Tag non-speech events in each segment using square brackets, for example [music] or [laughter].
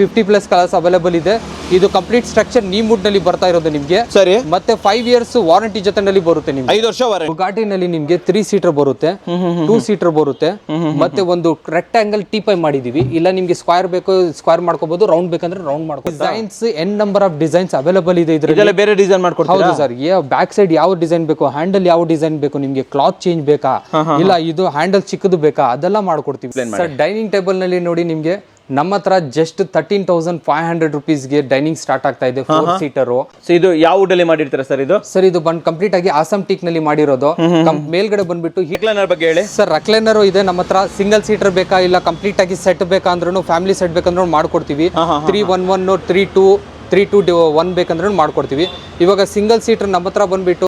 Fifty plus colours available ಇದೆ. ಇದು complete structure ನೀ ವುಡ್ನಲ್ಲಿ ಬರ್ತಾ ಇರೋದು ನಿಮ್ಗೆ. ಸರಿ. ಮತ್ತೆ ಫೈವ್ ಇಯರ್ಸ್ ವಾರಂಟಿ ಜೊತೆ ಬರುತ್ತೆ ನಿಮ್ಗೆ. ಐದು ವರ್ಷ ಬುಗಾಟಿನಲ್ಲಿ ನಿಮ್ಗೆ ತ್ರೀ ಸೀಟರ್ ಬರುತ್ತೆ. ಟೂ ಸೀಟರ್ ಬರುತ್ತೆ. ಮತ್ತೆ ಒಂದು ರೆಕ್ಟಾಂಗಲ್ ಟೀಪೈ ಮಾಡಿದೀವಿ. ಇಲ್ಲ ನಿಮ್ಗೆ ಸ್ಕ್ವೇರ್ ಬೇಕು ಸ್ಕ್ವೇರ್ ಮಾಡ್ಕೋಬಹುದು ರೌಂಡ್ ಬೇಕಂದ್ರೆ ರೌಂಡ್ ಮಾಡ್ಕೋಬಹುದು designs n number of designs available ಇದೆ ಇದ್ರಲ್ಲಿ. ಬೇರೆ ಡಿಸೈನ್ ಮಾಡ್ಕೊಡ್ತೀವಿ ಹೌದು ಸರ್ ಬ್ಯಾಕ್ ಸೈಡ್ ಯಾವ ಡಿಸೈನ್ ಬೇಕು ಹ್ಯಾಂಡಲ್ ಯಾವ ಡಿಸೈನ್ ಬೇಕು ನಿಮ್ಗೆ ಕ್ಲಾತ್ ಚೇಂಜ್ ಬೇಕಾ? ಇಲ್ಲ ಇದು ಹ್ಯಾಂಡಲ್ ಚಿಕ್ಕದು ಬೇಕಾ? ಅದೆಲ್ಲ ಮಾಡ್ಕೊಡ್ತೀವಿ. ಸರ್ ಡೈನಿಂಗ್ ಟೇಬಲ್ನಲ್ಲಿ ನೋಡಿ ನಿಮ್ಗೆ ನಮ್ಮ ಹತ್ರ just thirteen thousand five hundred ರುಪೀಸ್ಗೆ dining start ಆಗ್ತಾ ಇದೆ ಫೋರ್ ಸೀಟರ್ ಸೊ ಇದು ಯಾವ ವುಡ್ ಮಾಡಿರ್ತಾರೆ ಸರ್ ಇದು? ಸರ್ ಇದು ಬಂದ್ ಕಂಪ್ಲೀಟ್ ಆಗಿ ಆಸಮ್ ಟೀಕ್ನಲ್ಲಿ ಮಾಡಿರೋದು. ಕಂ- ಮೇಲ್ಗಡೆ ಬಂದ್ಬಿಟ್ಟು ಹಿಕ್ಲನರ್ ಬಗ್ಗೆ ಹೇಳಿ. ಸರ್ ರಕ್ಲೈನರು ಇದೆ ನಮ್ಮ ಹತ್ರ ಸಿಂಗಲ್ ಸೀಟರ್ ಬೇಕಾ ಇಲ್ಲ ಕಂಪ್ಲೀಟ್ ಆಗಿ ಸೆಟ್ ಬೇಕಾ ಅಂದ್ರೂ ಫ್ಯಾಮಿಲಿ ಸೆಟ್ ಬೇಕಂದ್ರೂ ಮಾಡ್ಕೊಡ್ತೀವಿ. Three one one three two three two one ಬೇಕಂದ್ರೂ ಮಾಡ್ಕೊಡ್ತೀವಿ. ಇವಾಗ ಸಿಂಗಲ್ ಸೀಟರ್ ನಮ್ಮ ಹತ್ರ ಬಂದ್ಬಿಟ್ಟು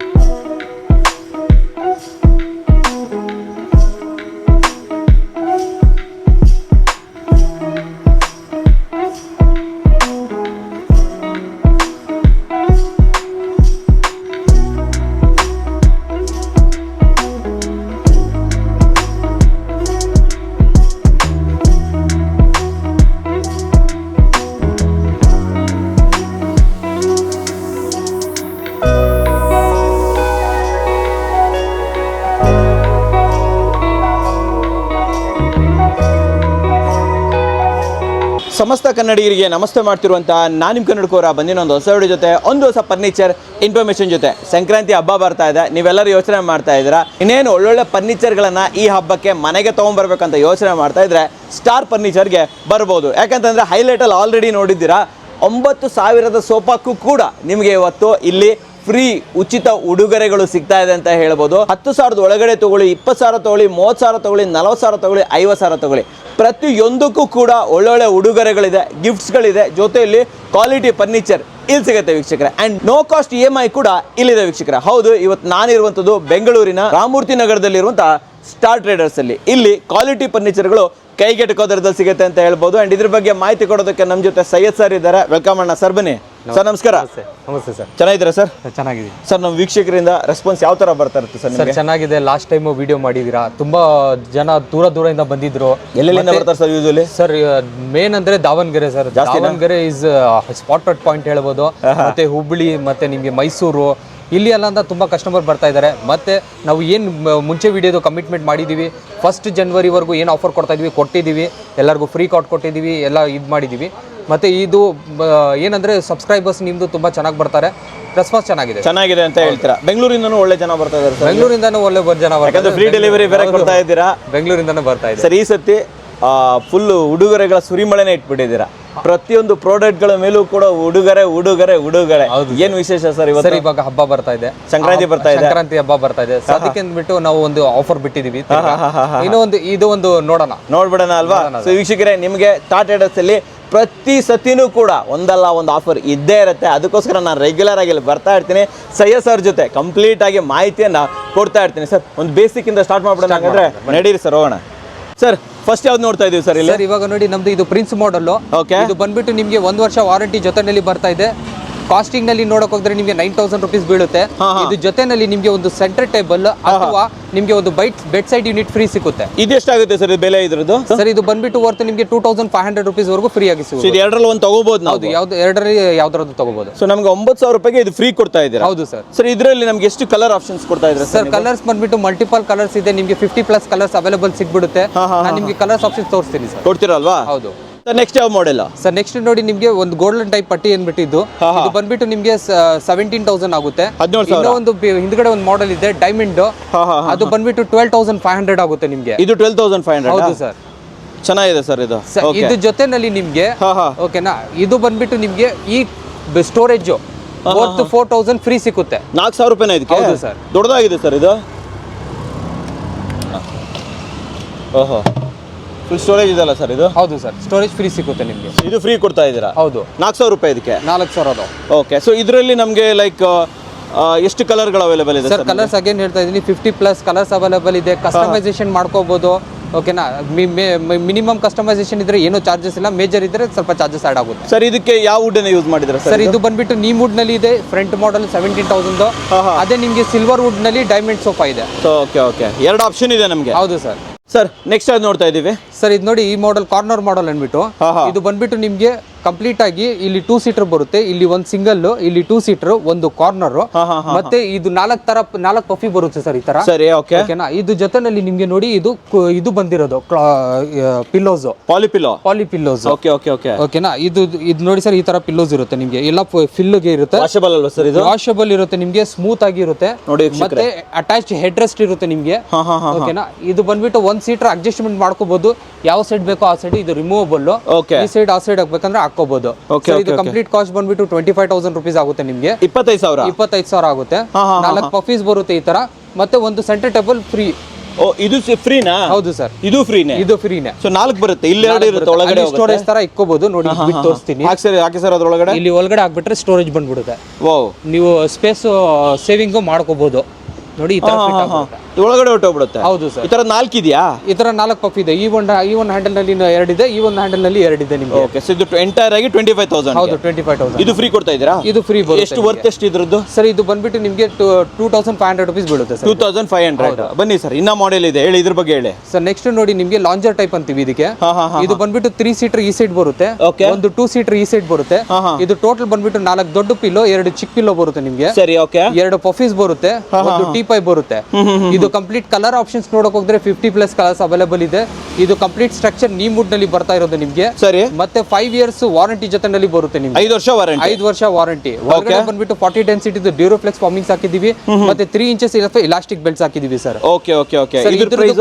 ಸಮಸ್ತ ಕನ್ನಡಿಗರಿಗೆ ನಮಸ್ತೆ ಮಾಡ್ತಿರುವಂತಹ ನಾನು ನಿಮ್ಮ ಕನ್ನಡಕೋರ ಬಂದಿನ ಒಂದು ಹೊಸ ವಿಡಿಯೋ ಜೊತೆ, ಒಂದು ಹೊಸ ಫರ್ನಿಚರ್ ಇನ್ಫಾರ್ಮೇಷನ್ ಜೊತೆ. ಸಂಕ್ರಾಂತಿ ಹಬ್ಬ ಬರ್ತಾ ಇದೆ, ನೀವೆಲ್ಲರೂ ಯೋಚನೆ ಮಾಡ್ತಾ ಇದ್ದೀರಾ? ಇನ್ನೇನು ಒಳ್ಳೊಳ್ಳೆ ಫರ್ನಿಚರ್ಗಳನ್ನು ಈ ಹಬ್ಬಕ್ಕೆ ಮನೆಗೆ ತೊಗೊಂಬರ್ಬೇಕಂತ ಯೋಚನೆ ಮಾಡ್ತಾ ಇದ್ರೆ ಸ್ಟಾರ್ ಫರ್ನಿಚರ್ಗೆ ಬರ್ಬೋದು. ಯಾಕಂತಂದ್ರೆ ಹೈಲೈಟಲ್ಲಿ ಆಲ್ರೆಡಿ ನೋಡಿದ್ದೀರಾ, ಒಂಬತ್ತು ಸಾವಿರದ ಸೋಫಾಕ್ಕೂ ಕೂಡ ನಿಮಗೆ ಇವತ್ತು ಇಲ್ಲಿ ಫ್ರೀ ಉಚಿತ ಉಡುಗೊರೆಗಳು ಸಿಗ್ತಾ ಇದೆ ಅಂತ ಹೇಳ್ಬೋದು. ಹತ್ತು ಸಾವಿರದ ಒಳಗಡೆ ತಗೊಳ್ಳಿ, ಇಪ್ಪತ್ತು ಸಾವಿರ ತಗೊಳ್ಳಿ, ಮೂವತ್ತು ಸಾವಿರ ತಗೊಳ್ಳಿ, ನಲವತ್ತು ಸಾವಿರ ತಗೊಳ್ಳಿ, ಐವತ್ತು ಸಾವಿರ ತಗೊಳ್ಳಿ. ಪ್ರತಿಯೊಂದಕ್ಕೂ ಕೂಡ ಒಳ್ಳೊಳ್ಳೆ ಉಡುಗೊರೆಗಳಿದೆ, ಗಿಫ್ಟ್ಸ್ಗಳಿದೆ, ಜೊತೆಯಲ್ಲಿ ಕ್ವಾಲಿಟಿ ಫರ್ನಿಚರ್ ಇಲ್ಲಿ ಸಿಗುತ್ತೆ ವೀಕ್ಷಕರ. And no cost E M I ಕೂಡ ಇಲ್ಲಿದೆ ವೀಕ್ಷಕರ. ಹೌದು, ಇವತ್ತು ನಾನಿರುವಂಥದ್ದು ಬೆಂಗಳೂರಿನ ರಾಮೂರ್ತಿ ನಗರದಲ್ಲಿರುವಂತಹ ಸ್ಟಾರ್ ಟ್ರೇಡರ್ಸ್ ಅಲ್ಲಿ. ಇಲ್ಲಿ ಕ್ವಾಲಿಟಿ ಫರ್ನಿಚರ್ಗಳು ಕೈಗೆಟಕೋ ದರದಲ್ಲಿ ಸಿಗುತ್ತೆ ಅಂತ ಹೇಳ್ಬೋದು. ಅಂಡ್ ಇದ್ರ ಬಗ್ಗೆ ಮಾಹಿತಿ ಕೊಡೋದಕ್ಕೆ ನಮ್ಮ ಜೊತೆ ಸೈಯದ್ ಸರ್ ಇದ್ದಾರೆ. ವೆಲ್ಕಮ್ ಅಣ್ಣ. ಸರ್ ಬನ್ನಿ. ಸರ್ ನಮಸ್ಕಾರ. ನಮಸ್ತೆ. ಸರ್ ಚೆನ್ನಾಗಿದ್ದೀರಾ ಸರ್ ಚೆನ್ನಾಗಿದೆ ಸರ್ ನಮ್ಮ ವೀಕ್ಷಕರಿಂದ ರೆಸ್ಪಾನ್ಸ್ ಯಾವ ತರ ಬರ್ತಾ ಇರುತ್ತೆ ಸರ್ ಸರ್ ಚೆನ್ನಾಗಿದೆ. ಲಾಸ್ಟ್ ಟೈಮು ವಿಡಿಯೋ ಮಾಡಿದೀರಾ ತುಂಬಾ ಜನ ದೂರ ದೂರದಿಂದ ಬಂದಿದ್ರು. ಎಲ್ಲೆಲ್ಲಿಂದ ಬರ್ತಾರೆ ಸರ್ ಯೂಸ್ವಲಿ ಸರ್ ಮೇನ್ ಅಂದ್ರೆ Davanagere sir Davanagere is spot point ಹೇಳ್ಬೋದು. ಮತ್ತೆ ಹುಬ್ಬಳ್ಳಿ ಮತ್ತೆ ನಿಮಗೆ ಮೈಸೂರು ಇಲ್ಲಿ ಅಲ್ಲ ಅಂತ ತುಂಬ ಕಸ್ಟಮರ್ ಬರ್ತಾ ಇದ್ದಾರೆ ಮತ್ತೆ ನಾವು ಏನು ಮುಂಚೆ ವಿಡಿಯೋದು ಕಮಿಟ್ಮೆಂಟ್ ಮಾಡಿದ್ದೀವಿ ಫಸ್ಟ್ ಜನ್ವರಿವರೆಗೂ ಏನು ಆಫರ್ ಕೊಡ್ತಾ ಇದ್ದೀವಿ ಕೊಟ್ಟಿದ್ದೀವಿ ಎಲ್ಲರಿಗೂ ಫ್ರೀ ಕಾರ್ಡ್ ಕೊಟ್ಟಿದ್ದೀವಿ ಎಲ್ಲ ಇದು ಮಾಡಿದ್ದೀವಿ ಮತ್ತೆ ಇದು ಏನಂದರೆ ಸಬ್ಸ್ಕ್ರೈಬರ್ಸ್ ನಿಮ್ಮದು ತುಂಬ ಚೆನ್ನಾಗಿ ಬರ್ತಾರೆ. ರೆಸ್ಪಾನ್ಸ್ ಚೆನ್ನಾಗಿದೆ. ಚೆನ್ನಾಗಿದೆ ಅಂತ ಹೇಳ್ತೀರಾ? ಬೆಂಗಳೂರಿಂದನೂ ಒಳ್ಳೆ ಜನ ಬರ್ತಾ ಇದ್ದಾರೆ ಬೆಂಗಳೂರಿಂದನೂ ಒಳ್ಳೆ ಬರ್ ಜನ ಬರ್ತಾರೆ ಫ್ರೀ ಡೆಲಿವರಿ ಬೇರೆ ಕೊಡ್ತಾ ಇದ್ದೀರಾ? ಬೆಂಗಳೂರಿಂದನೂ ಬರ್ತಾ ಇದೆ ಸರ್ ಈ ಸತಿ ಫುಲ್ಲು ಉಡುಗೊರೆಗಳ ಸುರಿಮಳೆನೇ ಇಟ್ಬಿಟ್ಟಿದ್ದೀರಾ? ಪ್ರತಿಯೊಂದು ಪ್ರಾಡಕ್ಟ್ಗಳ ಮೇಲೂ ಕೂಡ ಉಡುಗೊರೆ ಉಡುಗೊರೆ ಉಡುಗೊರೆ. ಏನ್ ವಿಶೇಷ ಸರ್ ಇವತ್ತು? ಸರ್ ಇವಾಗ ಹಬ್ಬ ಬರ್ತಾ ಇದೆ. ಸಂಕ್ರಾಂತಿ ಬರ್ತಾ ಇದೆ. ಸಂಕ್ರಾಂತಿ ಹಬ್ಬ ಬರ್ತಾ ಇದೆ. ಸೊ ಅದಕ್ಕೆ ಅಂದ್ಬಿಟ್ಟು ನಾವು ಒಂದು ಆಫರ್ ಬಿಟ್ಟಿದೀವಿ ಇನ್ನೊಂದು ಇನ್ನೂ ಒಂದು ಇದು ಒಂದು ನೋಡೋಣ. ನೋಡ್ಬಿಡೋಣ ಅಲ್ವಾ? ಸೊ ವೀಕ್ಷಕರೇ ನಿಮಗೆ ಟಾಟಾ ಅಲ್ಲಿ ಪ್ರತಿ ಸತಿನೂ ಕೂಡ ಒಂದಲ್ಲ ಒಂದು ಆಫರ್ ಇದ್ದೇ ಇರುತ್ತೆ. ಅದಕ್ಕೋಸ್ಕರ ನಾನು ರೆಗ್ಯುಲರ್ ಆಗಿ ಇಲ್ಲಿ ಬರ್ತಾ ಇರ್ತೀನಿ. ಸಯ್ಯ ಸರ್ ಜೊತೆ ಕಂಪ್ಲೀಟ್ ಆಗಿ ಮಾಹಿತಿಯನ್ನ ಕೊಡ್ತಾ ಇರ್ತೀನಿ ಸರ್. ಒಂದು ಬೇಸಿಕ್ ಇಂದ ಸ್ಟಾರ್ಟ್ ಮಾಡ್ಬಿಡೋಣ ಹಾಗಾದ್ರೆ ನಡೀರಿ ಸರ್ ಹೋಗೋಣ. ಸರ್ ಫಸ್ಟ್ ಯಾವ್ದು ನೋಡ್ತಾ ಇದೀವಿ ಸರ್ ಇಲ್ಲಿ? ಸರ್ ಇವಾಗ ನೋಡಿ ನಮ್ದು ಇದು ಪ್ರಿನ್ಸ್ ಮಾಡಲ್ ಓಕೆ ಇದು ಬಂದ್ಬಿಟ್ಟು ನಿಮ್ಗೆ ಒಂದು ವರ್ಷ ವಾರಂಟಿ ಜೊತೆನಲ್ಲಿ ಬರ್ತಾ ಇದೆ. ಕಾಸ್ಟಿಂಗ್ನಲ್ಲಿ ನೋಡಕ್ ಹೋದ್ರೆ ನಿಮಗೆ ನೈನ್ ತೌಸಂಡ್ ರುಪೀಸ್ ಬೀಳುತ್ತೆ. ಇದು ಜೊತೆನಲ್ಲಿ ನಿಮಗೆ ಒಂದು ಸೆಂಟರ್ ಟೇಬಲ್ ಅಥವಾ ನಿಮಗೆ ಒಂದು ಬೈಟ್ ಬೆಡ್ ಸೈಡ್ ಯೂನಿಟ್ ಫ್ರೀ ಸಿಗುತ್ತೆ. ಇದು ಎಷ್ಟಾಗುತ್ತೆ ಸರ್ ಬೆಲೆ ಇದ್ರದ್ದು? ಸರ್ ಇದು ಬಂದ್ಬಿಟ್ಟು ವರ್ತ್ ನಿಮ್ಗೆ two thousand five hundred rupees ವರೆಗೂ ಫ್ರೀ ಆಗಿ ಸಿಗುತ್ತೆ. ಎರಡರಲ್ಲಿ ಒಂದು ತಗೋಬಹುದು ನಾವು. ಹೌದು ಯಾವ್ದು ಎರಡರಲ್ಲಿ ಯಾವ್ದಾದ್ರು ತಗೋಬಹುದು ಸೊ ನಮ್ಗೆ ಒಂಬತ್ತು ಸಾವಿರ ರೂಪಾಯಿಗೆ ಇದು ಫ್ರೀ ಕೊಡ್ತಾ ಇದ್ದೀರಾ? ಹೌದು ಸರ್. ಸರ್ ಇದರಲ್ಲಿ ನಮ್ಗೆ ಎಷ್ಟು ಕಲರ್ ಆಪ್ಷನ್ಸ್ ಕೊಡ್ತಾ ಇದ್ದಾರೆ ಸರ್ ಕಲರ್ಸ್ ಬಂದ್ಬಿಟ್ಟು ಮಲ್ಟಿಪಲ್ ಕಲರ್ಸ್ ಇದೆ ನಿಮಗೆ ಫಿಫ್ಟಿ ಪ್ಲಸ್ ಕಲರ್ಸ್ ಅವೈಲೇಬಲ್ ಸಿಗ್ಬಿಡುತ್ತೆ. ನಾನು ನಿಮ್ಗೆ ಕಲರ್ಸ್ ಆಪ್ಷನ್ಸ್ ತೋರಿಸ್ತೀನಿ ಸರ್. ಕೊಡ್ತೀರಲ್ವಾ? ಹೌದು. ನೆಕ್ಸ್ಟ್ ಯಾವ ಮಾಡೆಲ್ ಸರ್ ನೆಕ್ಸ್ಟ್ ನೋಡಿ ನಿಮ್ಗೆ ಒಂದು ಗೋಲ್ಡನ್ ಟೈಪ್ ಪಟ್ಟಿ ಏನ್ಬಿಟ್ಟಿದ್ದು. ಇದು ಬಂದ್ಬಿಟ್ಟು ನಿಮ್ಗೆ ಸೆವೆಂಟೀನ್ ತೌಸಂಡ್ ಆಗುತ್ತೆ. ಒಂದು ಹಿಂದ್ಗಡೆ ಒಂದು ಮಾಡೆಲ್ ಇದೆ ಡೈಮಂಡ್ ಅದು ಬಂದ್ಬಿಟ್ಟು ಟ್ವೆಲ್ ತೌಸಂಡ್ ಫೈವ್ ಹಂಡ್ರೆಡ್ ಆಗುತ್ತೆ ನಿಮ್ಗೆ. ಇದು ಟ್ವೆಲ್ ತೌಸಂಡ್ ಫೈವ್ ಹೌದು ಹಂಡ್ರೆಡ್ ಸರ್. ಚೆನ್ನಾಗಿದೆ ಸರ್ ಇದು. ಇದು ಜೊತೆನಲ್ಲಿ ನಿಮ್ಗೆ ಓಕೆನಾ ಇದು ಬಂದ್ಬಿಟ್ಟು ನಿಮ್ಗೆ ಈ storage worth four thousand free ಸಿಕ್ಕುತ್ತೆ. ನಾಲ್ಕು ಸಾವಿರ ರೂಪಾಯಿನ ಇದಕ್ಕೆ? ಹೌದು sir. ದೊಡ್ಡದಾಗಿದೆ ಸರ್ ಇದು. ಓಹೋ. ಫುಲ್ ಸ್ಟೋರೇಜ್ ಇದೆಲ್ಲ ಸರ್ ಇದು? ಹೌದು ಸರ್ ಸ್ಟೋರೇಜ್ ಫ್ರೀ ಸಿಗುತ್ತೆ ನಿಮಗೆ. ಇದು ಫ್ರೀ ಕೊಡ್ತಾ ಇದ್ದೀರಾ? ಹೌದು. ನಾಲ್ಕು ಸಾವಿರ ರೂಪಾಯಿ ಇದಕ್ಕೆ? ನಾಲ್ಕು ಸಾವಿರ ಅದು. ಓಕೆ ಸೊ ಇದರಲ್ಲಿ ನಮಗೆ ಲೈಕ್ ಎಷ್ಟು ಕಲರ್ಗಳು ಅವೈಲೇಬಲ್ ಇದೆ ಸರ್ ಕಲರ್ಸ್ ಅಗೇನ್ ಹೇಳ್ತಾ ಇದ್ದೀನಿ. ಫಿಫ್ಟಿ ಪ್ಲಸ್ ಕಲರ್ಸ್ ಅವೈಲೇಬಲ್ ಇದೆ. ಕಸ್ಟಮೈಸೇಷನ್ ಮಾಡ್ಕೋಬಹುದು ಓಕೆನಾ ಮಿನಿಮಮ್ ಕಸ್ಟಮೈಸೇಷನ್ ಇದ್ರೆ ಏನೂ ಚಾರ್ಜಸ್ ಇಲ್ಲ. ಮೇಜರ್ ಇದ್ರೆ ಸ್ವಲ್ಪ ಚಾರ್ಜಸ್ ಆಡ್ ಆಗುತ್ತೆ. ಸರ್ ಇದಕ್ಕೆ ಯಾವ ವುಡ್ಡನ್ನ ಯೂಸ್ ಮಾಡಿದ್ರೆ ಸರ್ ಇದು? ಬಂದ್ಬಿಟ್ಟು ನೀ ವುಡ್ನಲ್ಲಿ ಇದೆ. Front model seventeen thousand. ಅದೇ ನಿಮಗೆ ಸಿಲ್ವರ್ ವುಡ್ನಲ್ಲಿ ಡೈಮಂಡ್ ಸೋಫಾ ಇದೆ. ಓಕೆ ಓಕೆ ಎರಡು ಆಪ್ಷನ್ ಇದೆ ನಮಗೆ. ಹೌದು ಸರ್ ಸರ್ ನೆಕ್ಸ್ಟ್ ಅದು ನೋಡ್ತಾ ಇದೀವಿ ಸರ್ ಇದು ನೋಡಿ ಈ ಮಾಡೆಲ್ ಕಾರ್ನರ್ ಮಾಡೆಲ್ ಅಂದ್ಬಿಟ್ಟು ಹಾ. ಇದು ಬಂದ್ಬಿಟ್ಟು ನಿಮ್ಗೆ ಕಂಪ್ಲೀಟ್ ಆಗಿ ಇಲ್ಲಿ ಟೂ ಸೀಟರ್ ಬರುತ್ತೆ. ಇಲ್ಲಿ ಒಂದು ಸಿಂಗಲ್ ಇಲ್ಲಿ ಟೂ ಸೀಟರ್ ಒಂದು ಕಾರ್ನರ್ ಮತ್ತೆ ಇದು ನಾಲ್ಕು ತರ ನಾಲ್ಕು ಪಫಿ ಬರುತ್ತೆ ಸರ್ ಈ ತರ. ಸರಿ ಓಕೆ ಓಕೆನಾ ಇದು ಜೊತೆನಲ್ಲಿ ನಿಮ್ಗೆ ನೋಡಿ ಇದು ಕು- ಇದು ಬಂದಿರೋದು pillows poly pillow poly pillows okay okay okay ಓಕೆನಾ ಇದು ಇದು ನೋಡಿ ಸರ್ ಈ ತರ ಪಿಲ್ಲೋಸ್ ಇರುತ್ತೆ ನಿಮ್ಗೆ. ಎಲ್ಲ ಫಿಲ್ಗೆ ಇರುತ್ತೆ. ವಾಷಬಲ್ ಅಲ್ವಾ ಸರ್ ಇದು? ವಾಷಬಲ್ ಇರುತ್ತೆ ನಿಮ್ಗೆ ಸ್ಮೂತ್ ಆಗಿರುತ್ತೆ ನೋಡಿ ಮತ್ತೆ ಅಟ್ಯಾಚ್ ಹೆಡ್ ರೆಸ್ಟ್ ಇರುತ್ತೆ ನಿಮ್ಗೆ. ಹಾ ಹಾ ಹಾ ಓಕೆನಾ ಇದು ಬಂದ್ಬಿಟ್ಟು ಒಂದ್ ಸೀಟರ್ ಅಡ್ಜಸ್ಟ್ಮೆಂಟ್ ಮಾಡ್ಕೋಬಹುದು ಯಾವ ಸೈಡ್ ಬೇಕೋ ಆ ಸೈಡ್ ಇದು ರಿಮೂವಬಲ್ ಓಕೆ ಈ ಸೈಡ್ ಆ ಸೈಡ್ ಹಾಕ್ಬೇಕಂದ್ರೆ ಹಾಕೋಬಹುದು ಇದು ಕಂಪ್ಲೀಟ್ ಕಾಸ್ಟ್ ಬಂದ್ಬಿಟ್ಟು ಟ್ವೆಂಟಿ ಫೈವ್ ತೌಸಂಡ್ ರುಪೀಸ್ ಆಗುತ್ತೆ ನಿಮ್ಗೆ. ಇಪ್ಪತ್ತೈದು ಸಾವಿರ? ಇಪ್ಪತ್ತೈದು ಸಾವಿರ ಆಗುತ್ತೆ. ನಾಲ್ಕು ಪಫೀಸ್ ಬರುತ್ತೆ ಈ ತರ. ಮತ್ತೆ ಒಂದು ಸೆಂಟರ್ ಟೇಬಲ್ ಫ್ರೀ ಓ ಇದು ಫ್ರೀನಾ ಹೌದು ಸರ್ ಇದು ಫ್ರೀನೇ ಇದು ಫ್ರೀನೇ ಸೊ ನಾಲ್ಕು ಬರುತ್ತೆ. ಇಲ್ಲಿ ಎರಡು ಇರುತ್ತೆ ಒಳಗಡೆ ಸ್ಟೋರೇಜ್ ತರ ಇಕ್ಕೋಬಹುದು ನೋಡಿ ಬಿಟ್ಟು ತೋರಿಸ್ತೀನಿ. ಹಾಕಿ ಸರ್ ಹಾಕಿ ಸರ್ ಅದ್ರೊಳಗಡೆ. ಇಲ್ಲಿ ಒಳಗಡೆ ಹಾಕ್ಬಿಟ್ರೆ ಸ್ಟೋರೇಜ್ ಬಂದ್ಬಿಡುತ್ತೆ. ಓ ನೀವು ಸ್ಪೇಸ್ ಸೇವಿಂಗು ಮಾಡ್ಕೋಬಹುದು ನೋಡಿ ಈ ತರ. ಒಳಗಡೆ ಹೊಟ್ಟೋಗ್ಬಿಡುತ್ತೆ ಹೌದು ಸರ್. ಈ ತರ ನಾಲ್ಕು ಇದೆಯಾ ಈ ತರ ನಾಲ್ಕು ಪಫ್ ಇದೆ. ಈ ಒಂದು ಈ ಒಂದು ಹ್ಯಾಂಡಲ್ನಲ್ಲಿ ಎರಡಿದೆ ಈ ಒಂದು ಹ್ಯಾಂಡಲ್ನಲ್ಲಿ ಎರಡಿದೆ ನಿಮ್ಗೆ. ಓಕೆ ಸೊ ಇದು ಎಂಟೈರ್ ಆಗಿ ಟ್ವೆಂಟಿ ಫೈವ್ ತೌಸಂಡ್ ಹೌದು ಟ್ವೆಂಟಿ ಫೈವ್ ತೌಸಂಡ್ ಇದು ಫ್ರೀ ಕೊಡ್ತಾ ಇದ್ದೀರಾ? ಇದು ಫ್ರೀ ಎಷ್ಟು ವರ್ತ್ ಎಷ್ಟು ಇದ್ರದ್ದು? ಸರ್ ಇದು ಬಂದ್ಬಿಟ್ಟು ನಿಮಗೆ two thousand five hundred rupees ಬೀಳುತ್ತೆ two sir thousand five hundred ಬನ್ನಿ ಸರ್ ಇನ್ನ ಮಾಡೆಲ್ ಇದೆ ಹೇಳಿ ಇದ್ರ ಬಗ್ಗೆ ಹೇಳಿ. ಸರ್ ನೆಕ್ಸ್ಟ್ ನೋಡಿ ನಿಮಗೆ ಲಾಂಜರ್ ಟೈಪ್ ಅಂತೀವಿ ಇದಕ್ಕೆ. ಇದು ಬಂದ್ಬಿಟ್ಟು ತ್ರೀ ಸೀಟರ್ ಈ ಸೈಡ್ ಬರುತ್ತೆ. ಒಂದು ಟೂ ಸೀಟರ್ ಈ ಸೈಡ್ ಬರುತ್ತೆ. ಇದು ಟೋಟಲ್ ಬಂದ್ಬಿಟ್ಟು ನಾಲ್ಕು ದೊಡ್ಡ ಪಿಲ್ಲೋ ಎರಡು ಚಿಕ್ಕ ಪಿಲ್ಲೋ ಬರುತ್ತೆ ನಿಮಗೆ. ಸರಿ ಓಕೆ ಎರಡು ಪಫೀಸ್ ಬರುತ್ತೆ. ಒಂದು ಟೀ ಪೈ ಬರುತ್ತೆ. ಇದು ಕಂಪ್ಲೀಟ್ ಕಲರ್ ಆಪ್ಷನ್ಸ್ ನೋಡಕ್ ಹೋದ್ರೆ ಫಿಫ್ಟಿ ಪ್ಲಸ್ ಕಲರ್ಸ್ ಅವೈಲೇಬಲ್ ಇದೆ. ಇದು ಕಂಪ್ಲೀಟ್ ಸ್ಟ್ರಕ್ಚರ್ ನೀ ಮುಡ್ನಲ್ಲಿ ಬರ್ತಾ ಇರೋದು ನಿಮ್ಗೆ. ಸರಿ. ಮತ್ತೆ ಫೈವ್ ಇಯರ್ಸ್ ವಾರಂಟಿ ಜೊತೆನಲ್ಲಿ ಬರುತ್ತೆ ನಿಮ್ಗೆ. ಐದು ವರ್ಷ ವಾರಂಟಿ ಐದು ವರ್ಷ ವಾರಂಟಿ ಒಳಗಡೆ ಬಂದ್ಬಿಟ್ಟು ಫಾರ್ಟಿ ಡೆನ್ಸಿಟಿ ಡ್ಯೂರೋಫ್ಲೆಕ್ಸ್ ಫಾರ್ಮಿಂಗ್ಸ್ ಹಾಕಿದೀವಿ ಮತ್ತೆ ತ್ರೀ ಇಂಚಸ್ ಇಲಾಸ್ಟಿಕ್ ಬೆಲ್ಟ್ಸ್ ಹಾಕಿದೀವಿ sir okay okay okay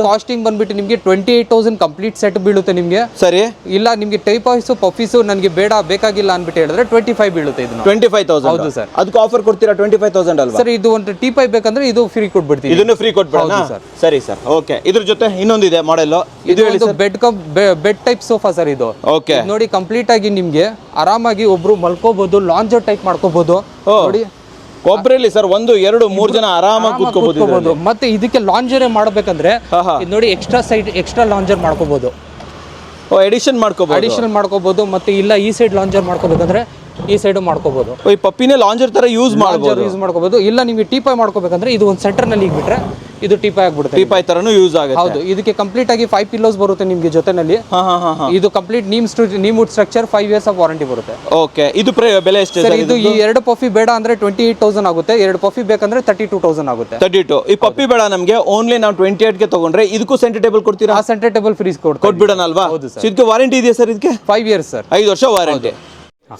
costing ಬಂದ್ಬಿಟ್ಟು ನಿಮ್ಗೆ twenty eight thousand complete set ಬೀಳುತ್ತೆ ನಿಮ್ಗೆ. ಸರಿ. ಇಲ್ಲ ನಿಮ್ಗೆ ಟೈಪ್ ಆಫೀಸ್ ಪಫೀಸು ನನಗೆ ಬೇಡ ಬೇಕಾಗಿಲ್ಲ ಅನ್ಬಿಟ್ಟು ಹೇಳಿದ್ರೆ ಟ್ವೆಂಟಿ ಫೈವ್ ಬೀಳುತ್ತೆ ಇದು ಟ್ವೆಂಟಿ ಫೈವ್ ತೌಸಂಡ್ ಹೌದು ಸರ್. ಅದಕ್ಕೆ ಆಫರ್ ಕೊಡ್ತೀರಾ ಟ್ವೆಂಟಿ ಫೈವ್ ತೌಸಂಡ್ ಅಲ್ಲ ಸರ್ ಇದು ಒಂದು ಟಿ ಪೈ ಬೇಕಂದ್ರೆ ಇದು ಫ್ರೀ ಕೊಟ್ಬಿಡ್ತೀವಿ ಇದನ್ನು ಫ್ರೀ ಕೊಟ್ಬಿಡೋಣ ಸರ್. ಸರಿ ಓಕೆ. ಇದ್ರ ಜೊತೆ ಇನ್ನೊಂದಿದೆ ಮಾಡೆಲ್ ಇದು ಹೇಳಿ bed cup bed type sofa sir ಇದು. ಓಕೆ. ನೋಡಿ ಕಂಪ್ಲೀಟ್ ಆಗಿ ನಿಮ್ಗೆ ಆರಾಮಾಗಿ ಒಬ್ರು ಮಲ್ಕೋಬಹುದು ಲಾಂಜರ್ ಟೈಪ್ ಮಾಡ್ಕೋಬಹುದು ನೋಡಿ. ಒಬ್ಬರಲ್ಲಿ ಸರ್ ಒಂದು ಎರಡು ಮೂರು ಜನ ಆರಾಮಾಗಿ ಕೂತ್ಕೋಬಹುದು ಮತ್ತೆ ಇದಕ್ಕೆ ಲಾಂಜರೇ ಮಾಡ್ಬೇಕಂದ್ರೆ ನೋಡಿ ಎಕ್ಸ್ಟ್ರಾ ಸೈಡ್ ಎಕ್ಸ್ಟ್ರಾ ಲಾಂಜರ್ ಮಾಡ್ಕೋಬಹುದು ಓ ಎಡಿಷನ್ ಮಾಡ್ಕೋಬಹುದು ಅಡಿಷನಲ್ ಮಾಡ್ಕೋಬಹುದು ಮತ್ತೆ ಇಲ್ಲ ಈ ಸೈಡ್ ಲಾಂಜರ್ ಮಾಡ್ಕೋಬೇಕಂದ್ರೆ ಈ ಸೈಡ್ ಮಾಡ್ಕೋಬಹುದು ಈ ಪಪ್ಪಿನೇ ಲಾಂಜರ್ ತರ ಯೂಸ್ ಮಾಡ್ಬೋದು. ಯೂಸ್ ಮಾಡ್ಕೋಬಹುದು ಇಲ್ಲ ನಿಮಗೆ ಟೀಪಾಯ್ ಮಾಡ್ಕೋಬೇಕಂದ್ರೆ ಇದು ಒಂದು ಸೆಂಟರ್ನಲ್ಲಿ ಇಟ್ಬಿಟ್ರೆ ಇದು ಟೀಪಾಯ್ ಆಗ್ಬಿಡುತ್ತೆ ಟೀಪಾಯ್ ತರನು ಯೂಸ್ ಆಗುತ್ತೆ. ಹೌದು ಇದಕ್ಕೆ ಕಂಪ್ಲೀಟ್ ಆಗಿ ಫೈವ್ ಪಿಲ್ಲೋಸ್ ಬರುತ್ತೆ ನಿಮ್ಗೆ ಜೊತೆನಲ್ಲಿ. ಹಾ ಹಾ ಹಾ ಇದು complete neem neem wood structure five years of warranty ಬರುತ್ತೆ. ಓಕೆ ಇದು ಬೆಲೆ ಎಷ್ಟು ಸರ್ ಇದು ಈ ಎರಡು ಪಫಿ ಬೇಡ ಅಂದ್ರೆ ಟ್ವೆಂಟಿ ಏಟ್ ತೌಸಂಡ್ ಆಗುತ್ತೆ ಎರಡು ಪಫಿ ಬೇಕಂದ್ರೆ ತರ್ಟಿ ಟೂ ತೌಸಂಡ್ ಆಗುತ್ತೆ. ತರ್ಟಿ ಟು ಈ ಪಪ್ಪಿ ಬೇಡ ನಮಗೆ ಓನ್ಲಿ ನಾವು ಟ್ವೆಂಟಿ ಏಟ್ಗೆ ತಗೊಂಡ್ರೆ ಇದಕ್ಕೂ ಸೆಂಟರ್ ಟೇಬಲ್ ಕೊಡ್ತೀರಾ? ಆ ಸೆಂಟರ್ ಟೇಬಲ್ ಫ್ರೀಸ್ ಕೊಡ್ತಾರೆ ಕೊಟ್ಬಿಡೋಣ ಅಲ್ವಾ? ಇದಕ್ಕೆ ವಾರಂಟಿ ಇದೆಯಾ ಸರ್ ಇದಕ್ಕೆ? ಫೈವ್ ಇಯರ್ಸ್ ಸರ್ ಐದು ವರ್ಷ ವಾರಂಟಿ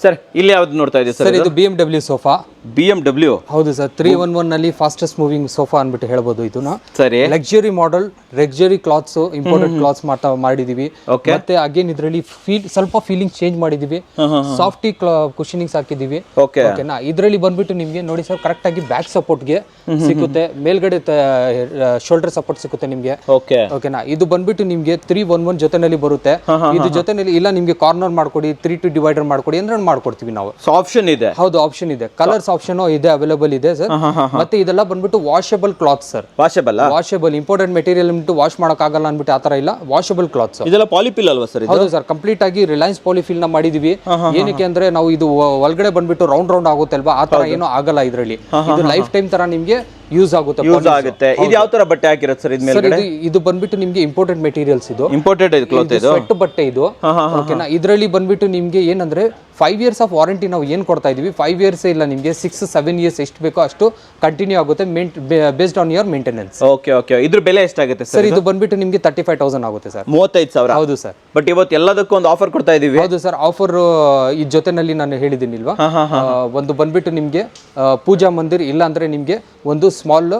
ಸರ್ ಇಲ್ಲಿ ಯಾವ್ದು ನೋಡ್ತಾ ಇದೆ ಸರ್ ಇದು? B M W sofa B M W ಹೌದು ಸರ್ ತ್ರೀ ಒನ್ ಒನ್ನಲ್ಲಿ ಫಾಸ್ಟೆಸ್ಟ್ ಮೂವಿಂಗ್ ಸೋಫಾ ಅನ್ಬಿಟ್ಟು ಹೇಳ್ಬೋದು ಇದನ್ನ. ಸರಿ. Luxury model luxury cloths imported cloths ಮಾಡ್ತಾ ಮಾಡಿದೀವಿ. ಮತ್ತೆ ಅಗೇನ್ ಇದರಲ್ಲಿ ಫೀಲ್ ಸ್ವಲ್ಪ ಫೀಲಿಂಗ್ ಚೇಂಜ್ ಮಾಡಿದೀವಿ. ಸಾಫ್ಟಿ ಕುಶನಿಂಗ್ಸ್ ಹಾಕಿದೀವಿ. ಓಕೆ ಓಕೆನಾ ಇದರಲ್ಲಿ ಬಂದ್ಬಿಟ್ಟು ನಿಮಗೆ ನೋಡಿ ಸರ್ ಕರೆಕ್ಟ್ ಆಗಿ ಬ್ಯಾಕ್ ಸಪೋರ್ಟ್ಗೆ ಸಿಗುತ್ತೆ. ಮೇಲ್ಗಡೆ ಶೋಲ್ಡರ್ ಸಪೋರ್ಟ್ ಸಿಗುತ್ತೆ ನಿಮಗೆ. ಓಕೆ ಓಕೆನಾ ಇದು ಬಂದ್ಬಿಟ್ಟು ನಿಮಗೆ ತ್ರೀ ಒನ್ ಒನ್ ಜೊತೆನಲ್ಲಿ ಬರುತ್ತೆ. ಇದು ಜೊತೆನಲ್ಲಿ ಇಲ್ಲ ನಿಮಗೆ ಕಾರ್ನರ್ ಮಾಡ್ಕೊಡಿ ತ್ರೀ ಟು ಡಿವೈಡರ್ ಮಾಡ್ಕೊಡಿ ಅಂದ್ರೆ ಮಾಡ್ಕೊಡ್ತೀವಿ ನಾವು. ಸೊ ಆಪ್ಷನ್ ಇದೆ. ಹೌದು ಆಪ್ಷನ್ ಇದೆ. ಕಲರ್ಸ್ ಆಪ್ಷನ್ ಇದೆ ಅವೈಲೇಬಲ್ ಇದೆ ಸರ್ ಮತ್ತೆ ಇದೆಲ್ಲ ಬಂದ್ಬಿಟ್ಟು washable cloth sir washable washable important material ಬಿಟ್ಟು ವಾಶ್ ಆಗಲ್ಲ ಅಂದ್ಬಿಟ್ಟು ಆ ತರ ಇಲ್ಲ. ವಾಷಬಲ್ ಕ್ಲಾತ್ಸ್ ಇದೆಲ್ಲ ಪಾಲಿಫಿಲ್ ಅಲ್ವಾ ಸರ್ ಹೌದು ಸರ್ ಕಂಪ್ಲೀಟ್ ಆಗಿ ರಿಲಯನ್ಸ್ ಪಾಲಿಫಿಲ್ನ ಮಾಡಿದೀವಿ. ಏನಕ್ಕೆ ಅಂದ್ರೆ ನಾವು ಇದು ಒಳಗಡೆ ಬಂದ್ಬಿಟ್ಟು ರೌಂಡ್ ರೌಂಡ್ ಆಗುತ್ತೆ ಅಲ್ವಾ? ಆ ತರ ಏನೂ ಆಗಲ್ಲ ಇದರಲ್ಲಿ. ಇದು ಲೈಫ್ ಟೈಮ್ ತರ ನಿಮ್ಗೆ ಯೂಸ್ ಆಗುತ್ತೆ ಯೂಸ್ ಆಗುತ್ತೆ. ಇದು ಯಾವ ತರ ಬಟ್ಟೆ ಹಾಕಿರೋದು ಸರ್ ಇದ್ಮೇಲೆ ಸರ್ ಇದು ಬಂದ್ಬಿಟ್ಟು ನಿಮ್ಗೆ ಇಂಪೋರ್ಟೆಡ್ ಮೆಟೀರಿಯಲ್ಸ್ ಇದು. ಇಂಪೋರ್ಟೆಡ್ ಇದು ಕ್ಲೋತ್ ಇದು ಸ್ವೆಟ್ ಬಟ್ಟೆ ಇದು. ಓಕೆನಾ ಇದರಲ್ಲಿ ಬಂದ್ಬಿಟ್ಟು ನಿಮ್ಗೆ ಏನಂದ್ರೆ ಫೈವ್ ಇಯರ್ಸ್ ಆಫ್ ವಾರಂಟಿ ನಾವು ಏನು ಕೊಡ್ತಾ ಇದೀವಿ? ಫೈವ್ ಇಯರ್ಸ್ ಇಲ್ಲ ನಿಮಗೆ ಸಿಕ್ಸ್ ಸೆವೆನ್ ಇಯರ್ಸ್ ಎಷ್ಟು ಬೇಕೋ ಅಷ್ಟು ಕಂಟಿನ್ಯೂ ಆಗುತ್ತೆ based on your maintenance okay okay ಇದ್ರ ಬೆಲೆ ಎಷ್ಟಾಗುತ್ತೆ ಸರ್ ಸರ್ ಇದು? ಬಂದ್ಬಿಟ್ಟು ನಿಮಗೆ ತರ್ಟಿ ಫೈವ್ ತೌಸಂಡ್ ಆಗುತ್ತೆ ಸರ್. ಮೂವತ್ತೈದು ಸಾವಿರ. ಹೌದು ಸರ್. ಬಟ್ ಇವತ್ತು ಎಲ್ಲದಕ್ಕೂ ಒಂದು ಆಫರ್ ಕೊಡ್ತಾ ಇದೀವಿ? ಹೌದು ಸರ್ ಆಫರ್ ಈ ಜೊತೆನಲ್ಲಿ ನಾನು ಹೇಳಿದ್ದೀನಿ ಇಲ್ವಾ ಒಂದು ಬಂದ್ಬಿಟ್ಟು ನಿಮಗೆ ಪೂಜಾ ಮಂದಿರ್ ಇಲ್ಲ ಅಂದ್ರೆ ನಿಮಗೆ ಒಂದು ಸ್ಮಾಲ್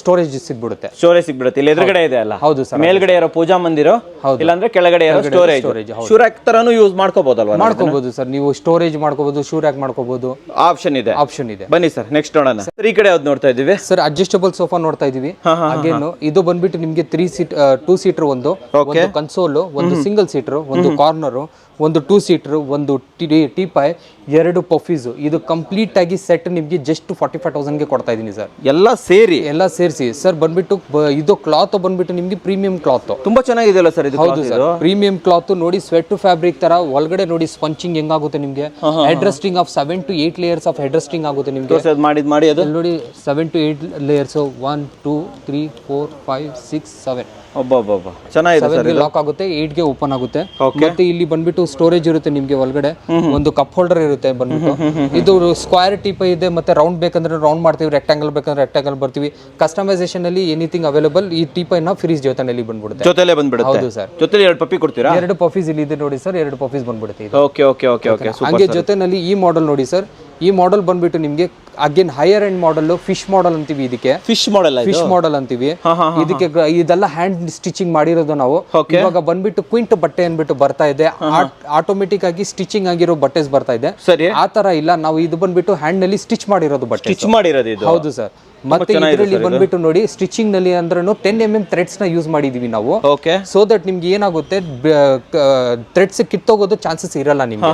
ಸ್ಟೋರೇಜ್ ಸಿಗ್ಬಿಡುತ್ತೆ. ಸ್ಟೋರೇಜ್ ಸಿಗ್ಬಿಡುತ್ತೆ. ಇಲ್ಲಿ ಎದುರುಗಡೆ ಇದೆ ಅಲ್ಲ? ಹೌದು ಸರ್ ಮೇಲ್ಗಡೆ ಇರೋ ಪೂಜಾ ಮಂದಿರ ಹೌದು. ಇಲ್ಲಾಂದ್ರೆ ಕೆಳಗಡೆ ಇರೋ ಸ್ಟೋರೇಜ್ ಸ್ಟೋರೇಜ್ ಶೂರಾಕ್ ತರನು ಯೂಸ್ ಮಾಡ್ಕೋಬಹುದಲ್ವಾ ಮಾಡ್ಕೋಬಹುದು ಸರ್ ನೀವು ಸ್ಟೋರೇಜ್ ಮಾಡ್ಕೋಬಹುದು ಶೂರ್ಯಾಕ್ ಮಾಡ್ಕೋಬಹುದು ಆಪ್ಷನ್ ಇದೆ. ಆಪ್ಷನ್ ಇದೆ. ಬನ್ನಿ ಸರ್ ನೆಕ್ಸ್ಟ್ ನೋಡೋಣ. ಸರ್ ಈ ಕಡೆ ಯಾವ್ದು ನೋಡ್ತಾ ಇದೀವಿ ಸರ್ ಅಡ್ಜಸ್ಟಬಲ್ ಸೋಫಾ ನೋಡ್ತಾ ಇದೀವಿ ಅಗೇನು ಇದು ಬಂದ್ಬಿಟ್ಟು ನಿಮ್ಗೆ ತ್ರೀ ಸೀಟ್ ಟೂ ಸೀಟರ್ ಒಂದು ಒಂದು ಕನ್ಸೋಲ್ ಒಂದು ಸಿಂಗಲ್ ಸೀಟರ್ ಒಂದು ಕಾರ್ನರ್ ಒಂದು ಟೂ ಸೀಟರ್ ಒಂದು ಟಿ ಟಿ ಪೈ ಎರಡು ಪಫೀಸು ಇದು ಕಂಪ್ಲೀಟ್ ಆಗಿ ಸೆಟ್ ನಿಮಗೆ ಜಸ್ಟ್ ಫಾರ್ಟಿ ಫೈವ್ ತೌಸಂಡ್ಗೆ ಕೊಡ್ತಾ ಇದ್ದೀನಿ ಸರ್. ಎಲ್ಲ ಸೇರಿ? ಎಲ್ಲ ಸೇರಿಸಿ. ಸರ್ ಬಂದ್ಬಿಟ್ಟು ಬ- ಇದು ಕ್ಲಾತ್ ಬಂದ್ಬಿಟ್ಟು ನಿಮಗೆ ಪ್ರೀಮಿಯಂ ಕ್ಲಾತ್ ತುಂಬಾ ಚೆನ್ನಾಗಿದೆಯಲ್ಲ ಸರ್ ಇದು ಹೌದು cloth ಸರ್. ಇದು? ಪ್ರೀಮಿಯಂ ಕ್ಲಾತ್ ನೋಡಿ ಸ್ವೆಟ್ ಫ್ಯಾಬ್ರಿಕ್ ತರ ಒಳಗಡೆ ನೋಡಿ ಸ್ಪಂಚಿಂಗ್ ಹೆಂಗಾಗುತ್ತೆ ನಿಮಗೆ? Head resting of seven to eight layers of head resting ಆಗುತ್ತೆ ನಿಮಗೆ. ತೋರ್ಸಿ ಅದ್ ಮಾಡಿದ್ ಮಾಡಿ ಅದು ಇಲ್ಲಿ ನೋಡಿ seven to eight layers one two three four five six seven ಒಬ್ಬೊಬ್ಬೊಬ್ಬ ಚೆನ್ನಾಗಿದೆ ಸರ್ ಲಾಕ್ ಆಗುತ್ತೆ ಏಟ್ಗೆ ಓಪನ್ ಆಗುತ್ತೆ. ಮತ್ತೆ ಇಲ್ಲಿ ಬಂದ್ಬಿಟ್ಟು ಸ್ಟೋರೇಜ್ ಇರುತ್ತೆ ನಿಮ್ಗೆ ಒಳಗಡೆ. ಒಂದು ಕಪ್ ಹೋಲ್ಡರ್ ಇರುತ್ತೆ ಬಂದ್ಬಿಟ್ಟು. ಇದು ಸ್ಕ್ವೇರ್ ಟೈಪ್ ಇದೆ ಮತ್ತೆ ರೌಂಡ್ ಬೇಕಂದ್ರೆ ರೌಂಡ್ ಮಾಡ್ತೀವಿ ರೆಕ್ಟಾಂಗಲ್ ಬೇಕಂದ್ರೆ ರೆಕ್ಟಾಂಗಲ್ ಬರ್ತೀವಿ. ಕಸ್ಟಮೈಸೇಷನ್ ಅಲ್ಲಿ ಎನಿಥಿಂಗ್ ಅವೈಲೇಬಲ್ ಈ ಟೀಪ್ನ ಫ್ರೀಸ್ ಜೊತೆನಲ್ಲಿ ಬಂದ್ಬಿಡುತ್ತೆ. ಜೊತೆಲೇ ಬಂದ್ಬಿಡುತ್ತೆ. ಹೌದು ಸರ್. ಜೊತೆಲಿ ಎರಡು ಪಪ್ಪಿ ಕೊಡ್ತೀರಾ? ಎರಡು ಪಫೀಸ್ ಇಲ್ಲಿ ಇದೆ ನೋಡಿ ಸರ್ ಎರಡು ಪಫೀಸ್ ಬಂದ್ಬಿಡುತ್ತೆ ಓಕೆ ಓಕೆ ಓಕೆ ಓಕೆ ಹಂಗೆ ಜೊತೆನಲ್ಲಿ ಈ ಮಾಡೆಲ್ ನೋಡಿ ಸರ್ ಈ ಮಾಡೆಲ್ ಬಂದ್ಬಿಟ್ಟು ನಿಮ್ಗೆ again higher end model fish model ಅಂತೀವಿ ಇದಕ್ಕೆ. ಫಿಶ್ ಮಾಡೆಲ್ ಫಿಶ್ ಮಾಡೆಲ್ ಅಂತೀವಿ. ಇದಕ್ಕೆ ಇದೆಲ್ಲ ಹ್ಯಾಂಡ್ ಸ್ಟಿಚಿಂಗ್ ಮಾಡಿರೋದು ನಾವು. ಇವಾಗ ಬಂದ್ಬಿಟ್ಟು ಕ್ವಿಂಟ್ ಬಟ್ಟೆ ಅನ್ಬಿಟ್ಟು ಬರ್ತಾ ಇದೆ. ಆಟೋಮೆಟಿಕ್ ಆಗಿ ಸ್ಟಿಚಿಂಗ್ ಆಗಿರೋ ಬಟ್ಟೆಸ್ ಬರ್ತಾ ಇದೆ. ಸರಿ. ಆ ತರ ಇಲ್ಲ. ನಾವು ಇದು ಬಂದ್ಬಿಟ್ಟು ಹ್ಯಾಂಡ್ನಲ್ಲಿ ಸ್ಟಿಚ್ ಮಾಡಿರೋದು ಬಟ್ಟೆ ಸ್ಟಿಚ್ ಮಾಡಿರೋದು ಹೌದು ಸರ್ ಮತ್ತೆ ಇದರಲ್ಲಿ ಬಂದ್ಬಿಟ್ಟು ನೋಡಿ ಸ್ಟಿಚಿಂಗ್ನಲ್ಲಿ ಅಂದ್ರೂ ಟೆನ್ ಎಂ ಎಂ ಥ್ರೆಡ್ಸ್ನ ಯೂಸ್ ಮಾಡಿದೀವಿ ನಾವು. ಓಕೆ ಸೊ ದಟ್ ನಿಮ್ಗೆ ಏನಾಗುತ್ತೆ ಥ್ರೆಡ್ಸ್ ಕಿತ್ತೋಗೋದು ಚಾನ್ಸಸ್ ಇರಲ್ಲ ನಿಮ್ಗೆ.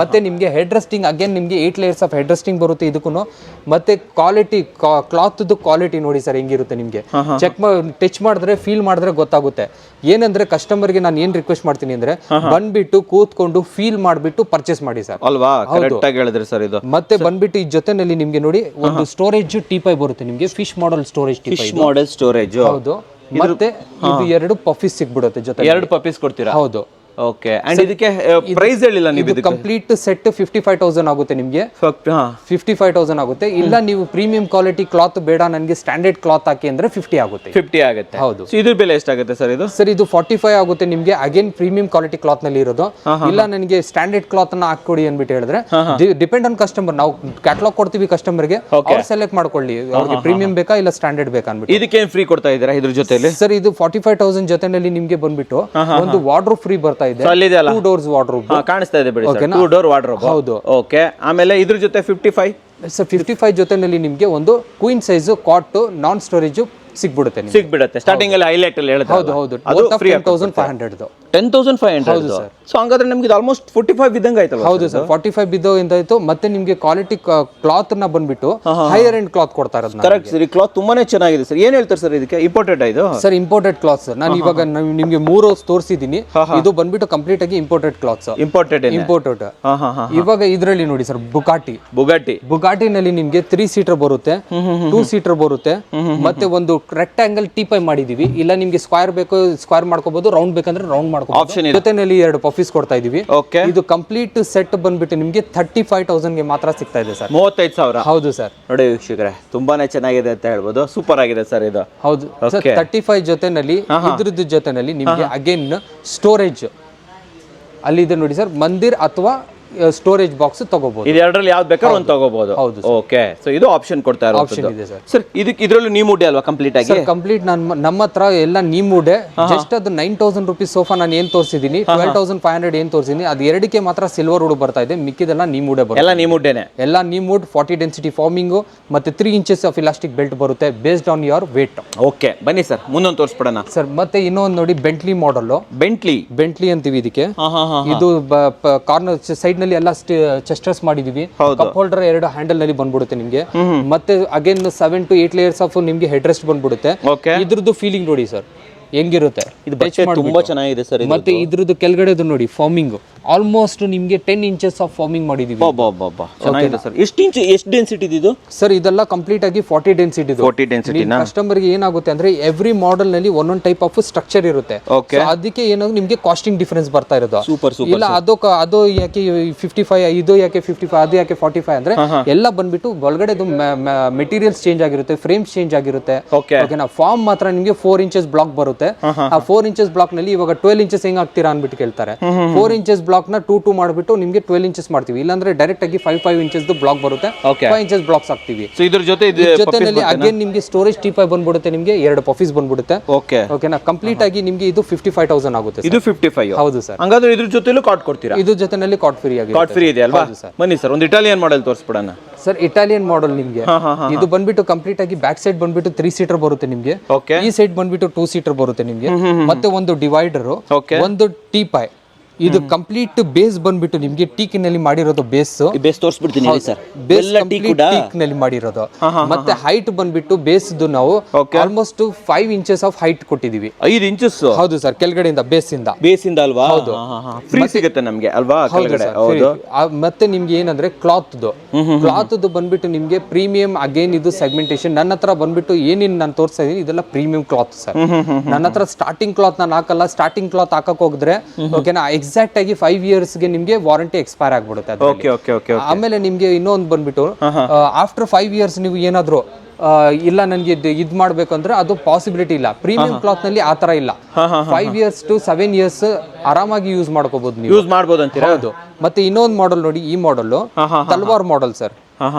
ಮತ್ತೆ ನಿಮ್ಗೆ ಹೆಡ್ ರೆಸ್ಟಿಂಗ್ ಅಗೇನ್ ನಿಮ್ಗೆ eight layers of head resting ಬರುತ್ತೆ ಇದಕ್ಕೂ ಮತ್ತೆ ಕ್ವಾಲಿಟಿ ಕ್ಲಾತ್ ಕ್ವಾಲಿಟಿ ನೋಡಿ ಸರ್ ಹೆಂಗಿರುತ್ತೆ ನಿಮ್ಗೆ. ಚೆಕ್ ಟಚ್ ಮಾಡಿದ್ರೆ ಫೀಲ್ ಮಾಡಿದ್ರೆ ಗೊತ್ತಾಗುತ್ತೆ. ಏನಂದ್ರೆ ಕಸ್ಟಮರ್ಗೆ ನಾನು ಏನ್ ರಿಕ್ವೆಸ್ಟ್ ಮಾಡ್ತೀನಿ ಅಂದ್ರೆ ಬಂದ್ಬಿಟ್ಟು ಕೂತ್ಕೊಂಡು ಫೀಲ್ ಮಾಡ್ಬಿಟ್ಟು ಪರ್ಚೇಸ್ ಮಾಡಿ ಸರ್. ಅಲ್ವಾ? ಹೇಳಿದ್ರಿ ಸರ್ ಇದು. ಮತ್ತೆ ಬಂದ್ಬಿಟ್ಟು ಈ ಜೊತೆನಲ್ಲಿ ನಿಮ್ಗೆ ನೋಡಿ ಒಂದು ಸ್ಟೋರೇಜ್ ಟೀಪೈ ಬರುತ್ತೆ. ನಿಮ್ಗೆ fish model storage teapoy fish model storage ಹೌದು. ಮತ್ತೆ ಇದು ಎರಡು ಪಫೀಸ್ ಸಿಕ್ಬಿಡುತ್ತೆ ಜೊತೆ ಎರಡು ಪಪ್ಪೀಸ್ ಕೊಡ್ತೀರಾ? ಹೌದು. ಓಕೆ ಅಂಡ್ ಇದಕ್ಕೆ ಪ್ರೈಸ್ ಹೇಳಿಲ್ಲ ನೀವು ಇದು complete set fifty five thousand ಆಗುತ್ತೆ ನಿಮಗೆ. ಫಿಫ್ಟಿ ಫೈವ್ ತೌಸಂಡ್ ಆಗುತ್ತೆ. ಇಲ್ಲ ನೀವು ಪ್ರೀಮಿಯಂ ಕ್ವಾಲಿಟಿ ಕ್ಲಾತ್ ಬೇಡ ನನಗೆ ಸ್ಟ್ಯಾಂಡರ್ಡ್ ಕ್ಲಾತ್ ಹಾಕಿ ಅಂದ್ರೆ ಫಿಫ್ಟಿ ಆಗುತ್ತೆ. ಫಿಫ್ಟಿ ಆಗುತ್ತೆ. ಹೌದು. ಇದ್ರ ಬೆಲೆ ಎಷ್ಟಾಗುತ್ತೆ ಸರ್ ಇದು? ಸರ್ ಇದು ಫಾರ್ಟಿ ಫೈವ್ ಆಗುತ್ತೆ ನಿಮಗೆ. ಅಗೇನ್ ಪ್ರೀಮಿಯಂ ಕ್ವಾಲಿಟಿ ಕ್ಲಾತ್ನಲ್ಲಿ ಇರೋದು. ಇಲ್ಲ ನನಗೆ ಸ್ಟ್ಯಾಂಡರ್ಡ್ ಕ್ಲಾತ್ ಅನ್ನ ಹಾಕೊಡಿ ಅನ್ಬಿಟ್ಟು ಹೇಳಿದ್ರೆ ಡಿಪೆಂಡ್ ಆನ್ ಕಸ್ಟಮರ್ ನಾವು ಕ್ಯಾಟ್ಲಾಗ್ ಕೊಡ್ತೀವಿ ಕಸ್ಟಮರ್ಗೆ ಅವ್ರು ಸೆಲೆಕ್ಟ್ ಮಾಡ್ಕೊಳ್ಳಿ. ಅವ್ರಿಗೆ ಪ್ರೀಮಿಯಂ ಬೇಕಾ ಇಲ್ಲ ಸ್ಟ್ಯಾಂಡರ್ಡ್ ಬೇಕಾ ಅನ್ಬಿಟ್ಟು ಇದಕ್ಕೆ ಫ್ರೀ ಕೊಡ್ತಾ ಇದ್ದೀರಾ ಇದ್ರ ಜೊತೆಲಿ? ಸರ್ ಇದು ಫಾರ್ಟಿ ಫೈವ್ ತೌಸಂಡ್ ಜೊತೆನಲ್ಲಿ ನಿಮಗೆ ಬಂದ್ಬಿಟ್ಟು ಒಂದು ವಾರ್ಡ್ರೋಬ್ ಫ್ರೀ ಬರ್ತಾ ಇದೆ. ಟೂ ಡೋರ್ಸ್ ವಾರ್ಡ್ರೋಬ್ ಕಾಣಿಸ್ತಾ ಇದೆ ಬಿಡಿ ಟೂ ಡೋರ್ ವಾರ್ಡ್ರೋಬ್ ಹೌದು. ಓಕೆ ಆಮೇಲೆ ಇದ್ರ ಜೊತೆ fifty five sir fifty five ಜೊತೆನಲ್ಲಿ ನಿಮಗೆ ಒಂದು queen size cot non storage ಸಿಗ್ಬಿಡುತ್ತೆ ಸಿಗ್ಬಿಡುತ್ತೆ. ಸ್ಟಾರ್ಟಿಂಗ್ ಅಲ್ಲಿ ಹೈಲೈಟ್ ಅಲ್ಲಿ ಹೇಳಿದ್ರೆ ಹೌದು ಹೌದು. ಅದು three thousand five hundred ten thousand five hundred so ಹಂಗಾದ್ರೆ ನಿಮ್ಗೆ ಆಲ್ಮೋಸ್ಟ್ ಫೋರ್ಟಿ ಫೈವ್ ಇದ್ದಂಗೆ ಆಯ್ತಲ್ಲ ಹೌದು ಸರ್ ಫೋರ್ಟಿ ಫೈವ್ ಬಿದ್ದೋ ಆಯ್ತು. ಮತ್ತೆ ನಿಮ್ಗೆ ಕ್ವಾಲಿಟಿ ಕ್ಲಾತ್ನ ಬಂದ್ಬಿಟ್ಟು ಹೈಯರ್ ಎಂಡ್ ಕ್ಲಾತ್ ಕೊಡ್ತಾ ಇರೋದು ಕರೆಕ್ಟ್ ಸರ್. ಈ ಕ್ಲಾತ್ ತುಂಬಾನೇ ಚೆನ್ನಾಗಿದೆ ಸರ್. ಏನ್ ಹೇಳ್ತಾರೆ ಸರ್ ಇದಕ್ಕೆ? ಇಂಪೋರ್ಟೆಡ್ ಇದು? Sir imported cloth sir. ನಾನು ಇವಾಗ ನಿಮಗೆ ಮೂರು ತೋರಿಸಿದೀನಿ. ಇದು ಬಂದ್ಬಿಟ್ಟು ಕಂಪ್ಲೀಟ್ ಆಗಿ ಇಂಪೋರ್ಟೆಡ್ ಕ್ಲಾತ್ಸ್ ಇಂಪೋರ್ಟೆಡ್ ಇಂಪೋರ್ಟೆಡ್ ಇವಾಗ ಇದರಲ್ಲಿ ನೋಡಿ ಸರ್ ಬುಗಾಟಿ ಬುಗಾಟಿ ಬುಗಾಟಿನಲ್ಲಿ ನಿಮ್ಗೆ ತ್ರೀ ಸೀಟರ್ ಬರುತ್ತೆ. ಟೂ ಸೀಟರ್ ಬರುತ್ತೆ. ಮತ್ತೆ ಒಂದು ರೆಕ್ಟಾಂಗಲ್ ಟೀಪೈ ಮಾಡಿದೀವಿ. ಇಲ್ಲ ನಿಮಗೆ ಸ್ಕ್ವೇರ್ ಬೇಕು ಸ್ಕ್ವೇರ್ ಮಾಡ್ಕೋಬಹುದು ರೌಂಡ್ ಬೇಕಂದ್ರೆ ರೌಂಡ್ ಮಾಡ್ಕೋಬಹುದು ಜೊತೆನಲ್ಲಿ ಎರಡು ಪಫೀಸ್ ಕೊಡ್ತಾ ಇದೀವಿ. ಇದು ಕಂಪ್ಲೀಟ್ ಸೆಟ್ ಬಂದ್ಬಿಟ್ಟು ನಿಮಗೆ ತರ್ಟಿ ಫೈವ್ಗೆ ಮಾತ್ರ ಸಿಗ್ತಾ ಇದೆ ಸರ್ ಮೂವತ್ತೈದು ಸಾವಿರ. ಹೌದು ಸರ್ ನೋಡಿ ವೀಕ್ಷಕರೇ ತುಂಬಾನೇ ಚೆನ್ನಾಗಿದೆ ಅಂತ ಹೇಳ್ಬೋದು. ಸೂಪರ್ ಆಗಿದೆ ಸರ್ ಇದು. ಹೌದು. ತರ್ಟಿ ಫೈವ್ ಜೊತೆನಲ್ಲಿ ಇದ್ರದ್ದು ಜೊತೆನಲ್ಲಿ ನಿಮಗೆ ಅಗೇನ್ ಸ್ಟೋರೇಜ್ ಅಲ್ಲಿ ಇದೆ ನೋಡಿ ಸರ್ ಮಂದಿರ್ ಅಥವಾ ಸ್ಟೋರೇಜ್ ಬಾಕ್ಸ್ ತಗೋಬಹುದು ಇದು ಎರಡರಲ್ಲಿ ಯಾವ್ದು ಬೇಕಾದ್ರೂ ಒಂದು ತಗೋಬಹುದು ಹೌದು ಓಕೆ ಸೊ ಇದು ಆಪ್ಷನ್ ಕೊಡ್ತಾ ಆಪ್ಷನ್ ಇದೆ ಸರ್. ಸರ್ ಇದಕ್ಕೆ ಇದರಲ್ಲೂ ನೀವು ಉಡೆ ಅಲ್ವಾ ಕಂಪ್ಲೀಟ್ ಆಗಿ? ಸರ್ ಕಂಪ್ಲೀಟ್ ನಾನು ನಮ್ಮ ಹತ್ರ ಎಲ್ಲ ಉಡೆ ಜಸ್ಟ್ ಅದು ನೈನ್ ತೌಸಂಡ್ ರುಪೀಸ್ ಸೋಫಾ ನಾನು ಏನು ತೋರಿಸಿದ್ದೀನಿ ಟ್ವೆಲ್ ತೌಸಂಡ್ ಫೈವ್ ಹಂಡ್ರೆಡ್ ಏನ್ ತೋರಿಸಿದ್ದೀನಿ ಅದು ಎರಡಕ್ಕೆ ಮಾತ್ರ ಸಿಲ್ವರ್ ವುಡ್ ಬರ್ತಾ ಇದೆ. ಮಿಕ್ಕಿದೆಲ್ಲ ನೀಮುಡೆ ಬರುತ್ತೆ. ಎಲ್ಲ ನೀವು ಮುಡ್ಡೇನೆ ಎಲ್ಲ ನೀಮುಡ್ ಫಾರ್ಟಿ ಡೆನ್ಸಿಟಿ ಫಾರ್ಮಿಂಗು ಮತ್ತೆ three inches of elastic belt ಬರುತ್ತೆ based on your weight okay ಬನ್ನಿ ಸರ್ ಮುಂದೊಂದು ತೋರಿಸ್ಬಿಡೋಣ. ಸರ್ ಮತ್ತೆ ಇನ್ನೊಂದು ನೋಡಿ ಬೆಂಟ್ಲಿ ಮಾಡೆಲ್ ಬೆಂಟ್ಲಿ ಬೆಂಟ್ಲಿ ಅಂತೀವಿ ಇದಕ್ಕೆ. ಹಾ ಹಾ ಹಾ ಇದು ಕಾರ್ನರ್ ಸೈಡ್ ನಲ್ಲಿ ಎಲ್ಲ ಚೆಸ್ಟರ್ಸ್ ಮಾಡಿದೀವಿ. ಕಪ್ ಹೋಲ್ಡರ್ ಎರಡು ಹ್ಯಾಂಡಲ್ನಲ್ಲಿ ಬಂದ್ಬಿಡುತ್ತೆ ನಿಮ್ಗೆ. ಮತ್ತೆ again seven to eight layers of ನಿಮ್ಗೆ ಹೆಡ್ ರೆಸ್ಟ್ ಬಂದ್ಬಿಡುತ್ತೆ ಇದ್ರದ್ದು ಫೀಲಿಂಗ್ ನೋಡಿ ಸರ್. ಹೆಂಗಿರುತ್ತೆ? ಇದು ತುಂಬಾ ಚೆನ್ನಾಗಿದೆ ಸರ್ ಮತ್ತೆ ಇದ್ರದ್ದು ಕೆಳಗಡೆದು ನೋಡಿ ಫಾರ್ಮಿಂಗ್ ಆಲ್ಮೋಸ್ಟ್ ನಿಮಗೆ ಟೆನ್ ಇಂಚಸ್ ಆಫ್ ಫಾರ್ಮಿಂಗ್ ಮಾಡಿದೀವಿ. ಚೆನ್ನಾಗಿದೆ ಸರ್. ಎಷ್ಟು ಇಂಚ್ ಎಷ್ಟು ಡೆನ್ಸಿಟಿ ಇದು ಸರ್ ಇದೆಲ್ಲ ಕಂಪ್ಲೀಟ್ ಆಗಿ ಫಾರ್ಟಿ ಡೆನ್ಸಿಟಿ ಫೋರ್ಟಿ ಡೆನ್ಸಿಟಿ ಕಸ್ಟಮರ್ಗೆ ಏನಾಗುತ್ತೆ ಅಂದ್ರೆ ಎವ್ರಿ ಮಾಡೆಲ್ನಲ್ಲಿ ಒಂದೊಂದು ಟೈಪ್ ಆಫ್ ಸ್ಟ್ರಕ್ಚರ್ ಇರುತ್ತೆ. ಅದಕ್ಕೆ ಏನಾದ್ರು ನಿಮಗೆ ಕಾಸ್ಟಿಂಗ್ ಡಿಫರೆನ್ಸ್ ಬರ್ತಾ ಇರೋದು. ಸೂಪರ್ ಸೂಪರ್ ಇಲ್ಲ ಅದು ಅದು ಯಾಕೆ ಫಿಫ್ಟಿ ಫೈವ್ ಇದು ಯಾಕೆ ಫಿಫ್ಟಿ ಫೈವ್ ಅದು ಯಾಕೆ ಫಾರ್ಟಿ ಫೈವ್ ಅಂದ್ರೆ ಎಲ್ಲ ಬಂದ್ಬಿಟ್ಟು ಒಳಗಡೆ ಮೆಟೀರಿಯಲ್ಸ್ ಚೇಂಜ್ ಆಗಿರುತ್ತೆ ಫ್ರೇಮ್ಸ್ ಚೇಂಜ್ ಆಗಿರುತ್ತೆ. ಓಕೆ ಓಕೆನಾ ಫಾರ್ಮ್ ಮಾತ್ರ ನಿಮಗೆ ಫೋರ್ ಇಂಚಸ್ ಬ್ಲಾಕ್ ಬರುತ್ತೆ. ಆ ಫೋರ್ ಇಂಚಸ್ ಬ್ಲಾಕ್ನಲ್ಲಿ ಇವಾಗ ಟ್ವೆಲ್ ಇಂಚಸ್ ಹೆಂಗ್ ಆಗ್ತೀರಾ ಅನ್ಬಿಟ್ಟು ಕೇಳ್ತಾರೆ. ಫೋರ್ ಇಂಚಸ್ ಬ್ಲಾಕ್ನ ಟೂ ಟೂ ಮಾಡಿಬಿಟ್ಟು ನಿಮಗೆ ಟ್ವೆಲ್ ಇಂಚಸ್ ಮಾಡ್ತೀವಿ. ಇಲ್ಲಾಂದ್ರೆ ಡೈರೆಕ್ಟ್ ಆಗಿ ಫೈವ್ ಫೈವ್ ಇಂಚಸ್ ಬ್ಲಾಕ್ ಬರುತ್ತೆ. ಫೈವ್ ಇಂಚಸ್ ಬ್ಲಾಕ್ಸ್ ಹಾಕ್ತಿವಿ. ಸೊ ಇದ್ರ ಜೊತೆ ಜೊತೆನಲ್ಲಿ ಅಗೇನ್ ನಿಮಗೆ ಸ್ಟೋರೇಜ್ ಟೀಪೈ ಬಂದ್ಬಿಡುತ್ತೆ ನಿಮಗೆ ಎರಡು ಪಫೀಸ್ ಬಂದ್ಬಿಡುತ್ತೆ. ಓಕೆ ಓಕೆನಾ ಕಂಪ್ಲೀಟ್ ಆಗಿ ನಿಮಗೆ ಇದು ಫಿಫ್ಟಿ ಫೈವ್ ತೌಸಂಡ್ ಆಗುತ್ತೆ ಇದು ಫಿಫ್ಟಿ ಫೈವ್ ಹೌದು ಸರ್ ಹಂಗಾದ್ರೆ ಇದ್ರ ಜೊತೆಲೂ ಕಾರ್ಡ್ ಕೊಡ್ತೀರಾ? ಇದ್ರ ಜೊತೆನಲ್ಲಿ ಕಾಟ್ ಫ್ರೀ ಆಗಿ ಕಾರ್ಡ್ ಫ್ರೀ ಇದೆ ಅಲ್ವಾ ಬನ್ನಿ ಸರ್ ಒಂದು ಇಟಾಲಿಯನ್ ಮಾಡೆಲ್ ತೋರಿಸ್ಬಿಡೋಣ. ಸರ್ ಇಟಾಲಿಯನ್ ಮಾಡೆಲ್ ನಿಮಗೆ. ಇದು ಬಂದ್ಬಿಟ್ಟು ಕಂಪ್ಲೀಟ್ ಆಗಿ ಬ್ಯಾಕ್ ಸೈಡ್ ಬಂದ್ಬಿಟ್ಟು ತ್ರೀ ಸೀಟರ್ ಬರುತ್ತೆ ನಿಮಗೆ. ಈ ಸೈಡ್ ಬಂದ್ಬಿಟ್ಟು ಟೂ ಸೀಟರ್ ಬರುತ್ತೆ ನಿಮಗೆ. ಮತ್ತೆ ಒಂದು ಡಿವೈಡರ್ ಒಂದು ಒಂದು ಟೀಪಾಯ್ ಇದು ಕಂಪ್ಲೀಟ್ ಬೇಸ್ ಬಂದ್ಬಿಟ್ಟು ನಿಮ್ಗೆ ಟೀಕಿನಲ್ಲಿ ಮಾಡಿರೋದು ಬೇಸ್ ಬೇಸ್ ತೋರಿಸ್ಬಿಡ್ತೀನಿ ಹೇಳಿ ಸರ್ ಬೇಸ್ ಎಲ್ಲ ಮಾಡಿರೋದು. ಮತ್ತೆ ಹೈಟ್ ಬಂದ್ಬಿಟ್ಟು ಬೇಸ್ದು ನಾವು almost five inches of height ಕೊಟ್ಟಿದೀವಿ. ಐದು ಇಂಚಸ್ ಹೌದು ಸರ್ ಕೆಳಗಡೆಯಿಂದ ಬೇಸ್ ಇಂದ ಬೇಸಿಂದ ಅಲ್ವಾ ಫ್ರೀ ಸಿಗುತ್ತೆ ನಮ್ಗೆ ಅಲ್ವಾ ಕೆಳಗಡೆ? ಹೌದು. ಆ, ಮತ್ತೆ ನಿಮ್ಗೆ ಏನಂದ್ರೆ ಕ್ಲಾತ್ ಕ್ಲಾತ್ ಬಂದ್ಬಿಟ್ಟು ನಿಮ್ಗೆ ಪ್ರೀಮಿಯಂ ಅಗೇನ್ ಇದು ಸೆಗ್ಮೆಂಟೇಶನ್ ನನ್ನ ಹತ್ರ ಬಂದ್ಬಿಟ್ಟು ಏನೇನ್ ನಾನು ತೋರಿಸ್ತಾ ಇದೀನಿ ಇದೆಲ್ಲ ಪ್ರೀಮಿಯಂ ಕ್ಲಾತ್ ಸರ್ ನನ್ನ ಹತ್ರ ಸ್ಟಾರ್ಟಿಂಗ್ ಕ್ಲಾತ್ ನಾನು ಹಾಕಲ್ಲ. ಸ್ಟಾರ್ಟಿಂಗ್ ಕ್ಲಾತ್ ಹಾಕಕ್ ಹೋಗಿದ್ರೆ ಓಕೆನಾ ಎಕ್ಸಾಕ್ಟ್ ಆಗಿ ಫೈವ್ಗೆ ನಿಮ್ಗೆ ವಾರಂಟಿ ಎಕ್ಸ್ಪೈರ್ ಆಗ್ಬಿಡುತ್ತೆ ಆಮೇಲೆ ನಿಮ್ಗೆ ಇನ್ನೊಂದು ಬಂದ್ಬಿಟ್ಟು ಆಫ್ಟರ್ ಫೈವ್ ಇಯರ್ಸ್ ನೀವು ಏನಾದ್ರು ಇಲ್ಲ ನನಗೆ ಇದು ಮಾಡ್ಬೇಕು ಅಂದ್ರೆ ಅದು ಪಾಸಿಬಿಲಿಟಿ ಇಲ್ಲ. ಪ್ರೀಮಿಯಂ ಕ್ಲಾತ್ನಲ್ಲಿ ಆ ತರ ಇಲ್ಲ. Five years to seven years ಆರಾಮಾಗಿ ಯೂಸ್ ಮಾಡ್ಕೋಬಹುದು ನೀವು. ಯೂಸ್ ಮಾಡ್ಬೋದು ಅಂತೀರಾ ಹೌದು. ಮತ್ತೆ ಇನ್ನೊಂದು ಮಾಡೆಲ್ ನೋಡಿ ಈ ಮಾಡೆಲ್ ತಲ್ವಾರ್ ಮಾಡೆಲ್ ಸರ್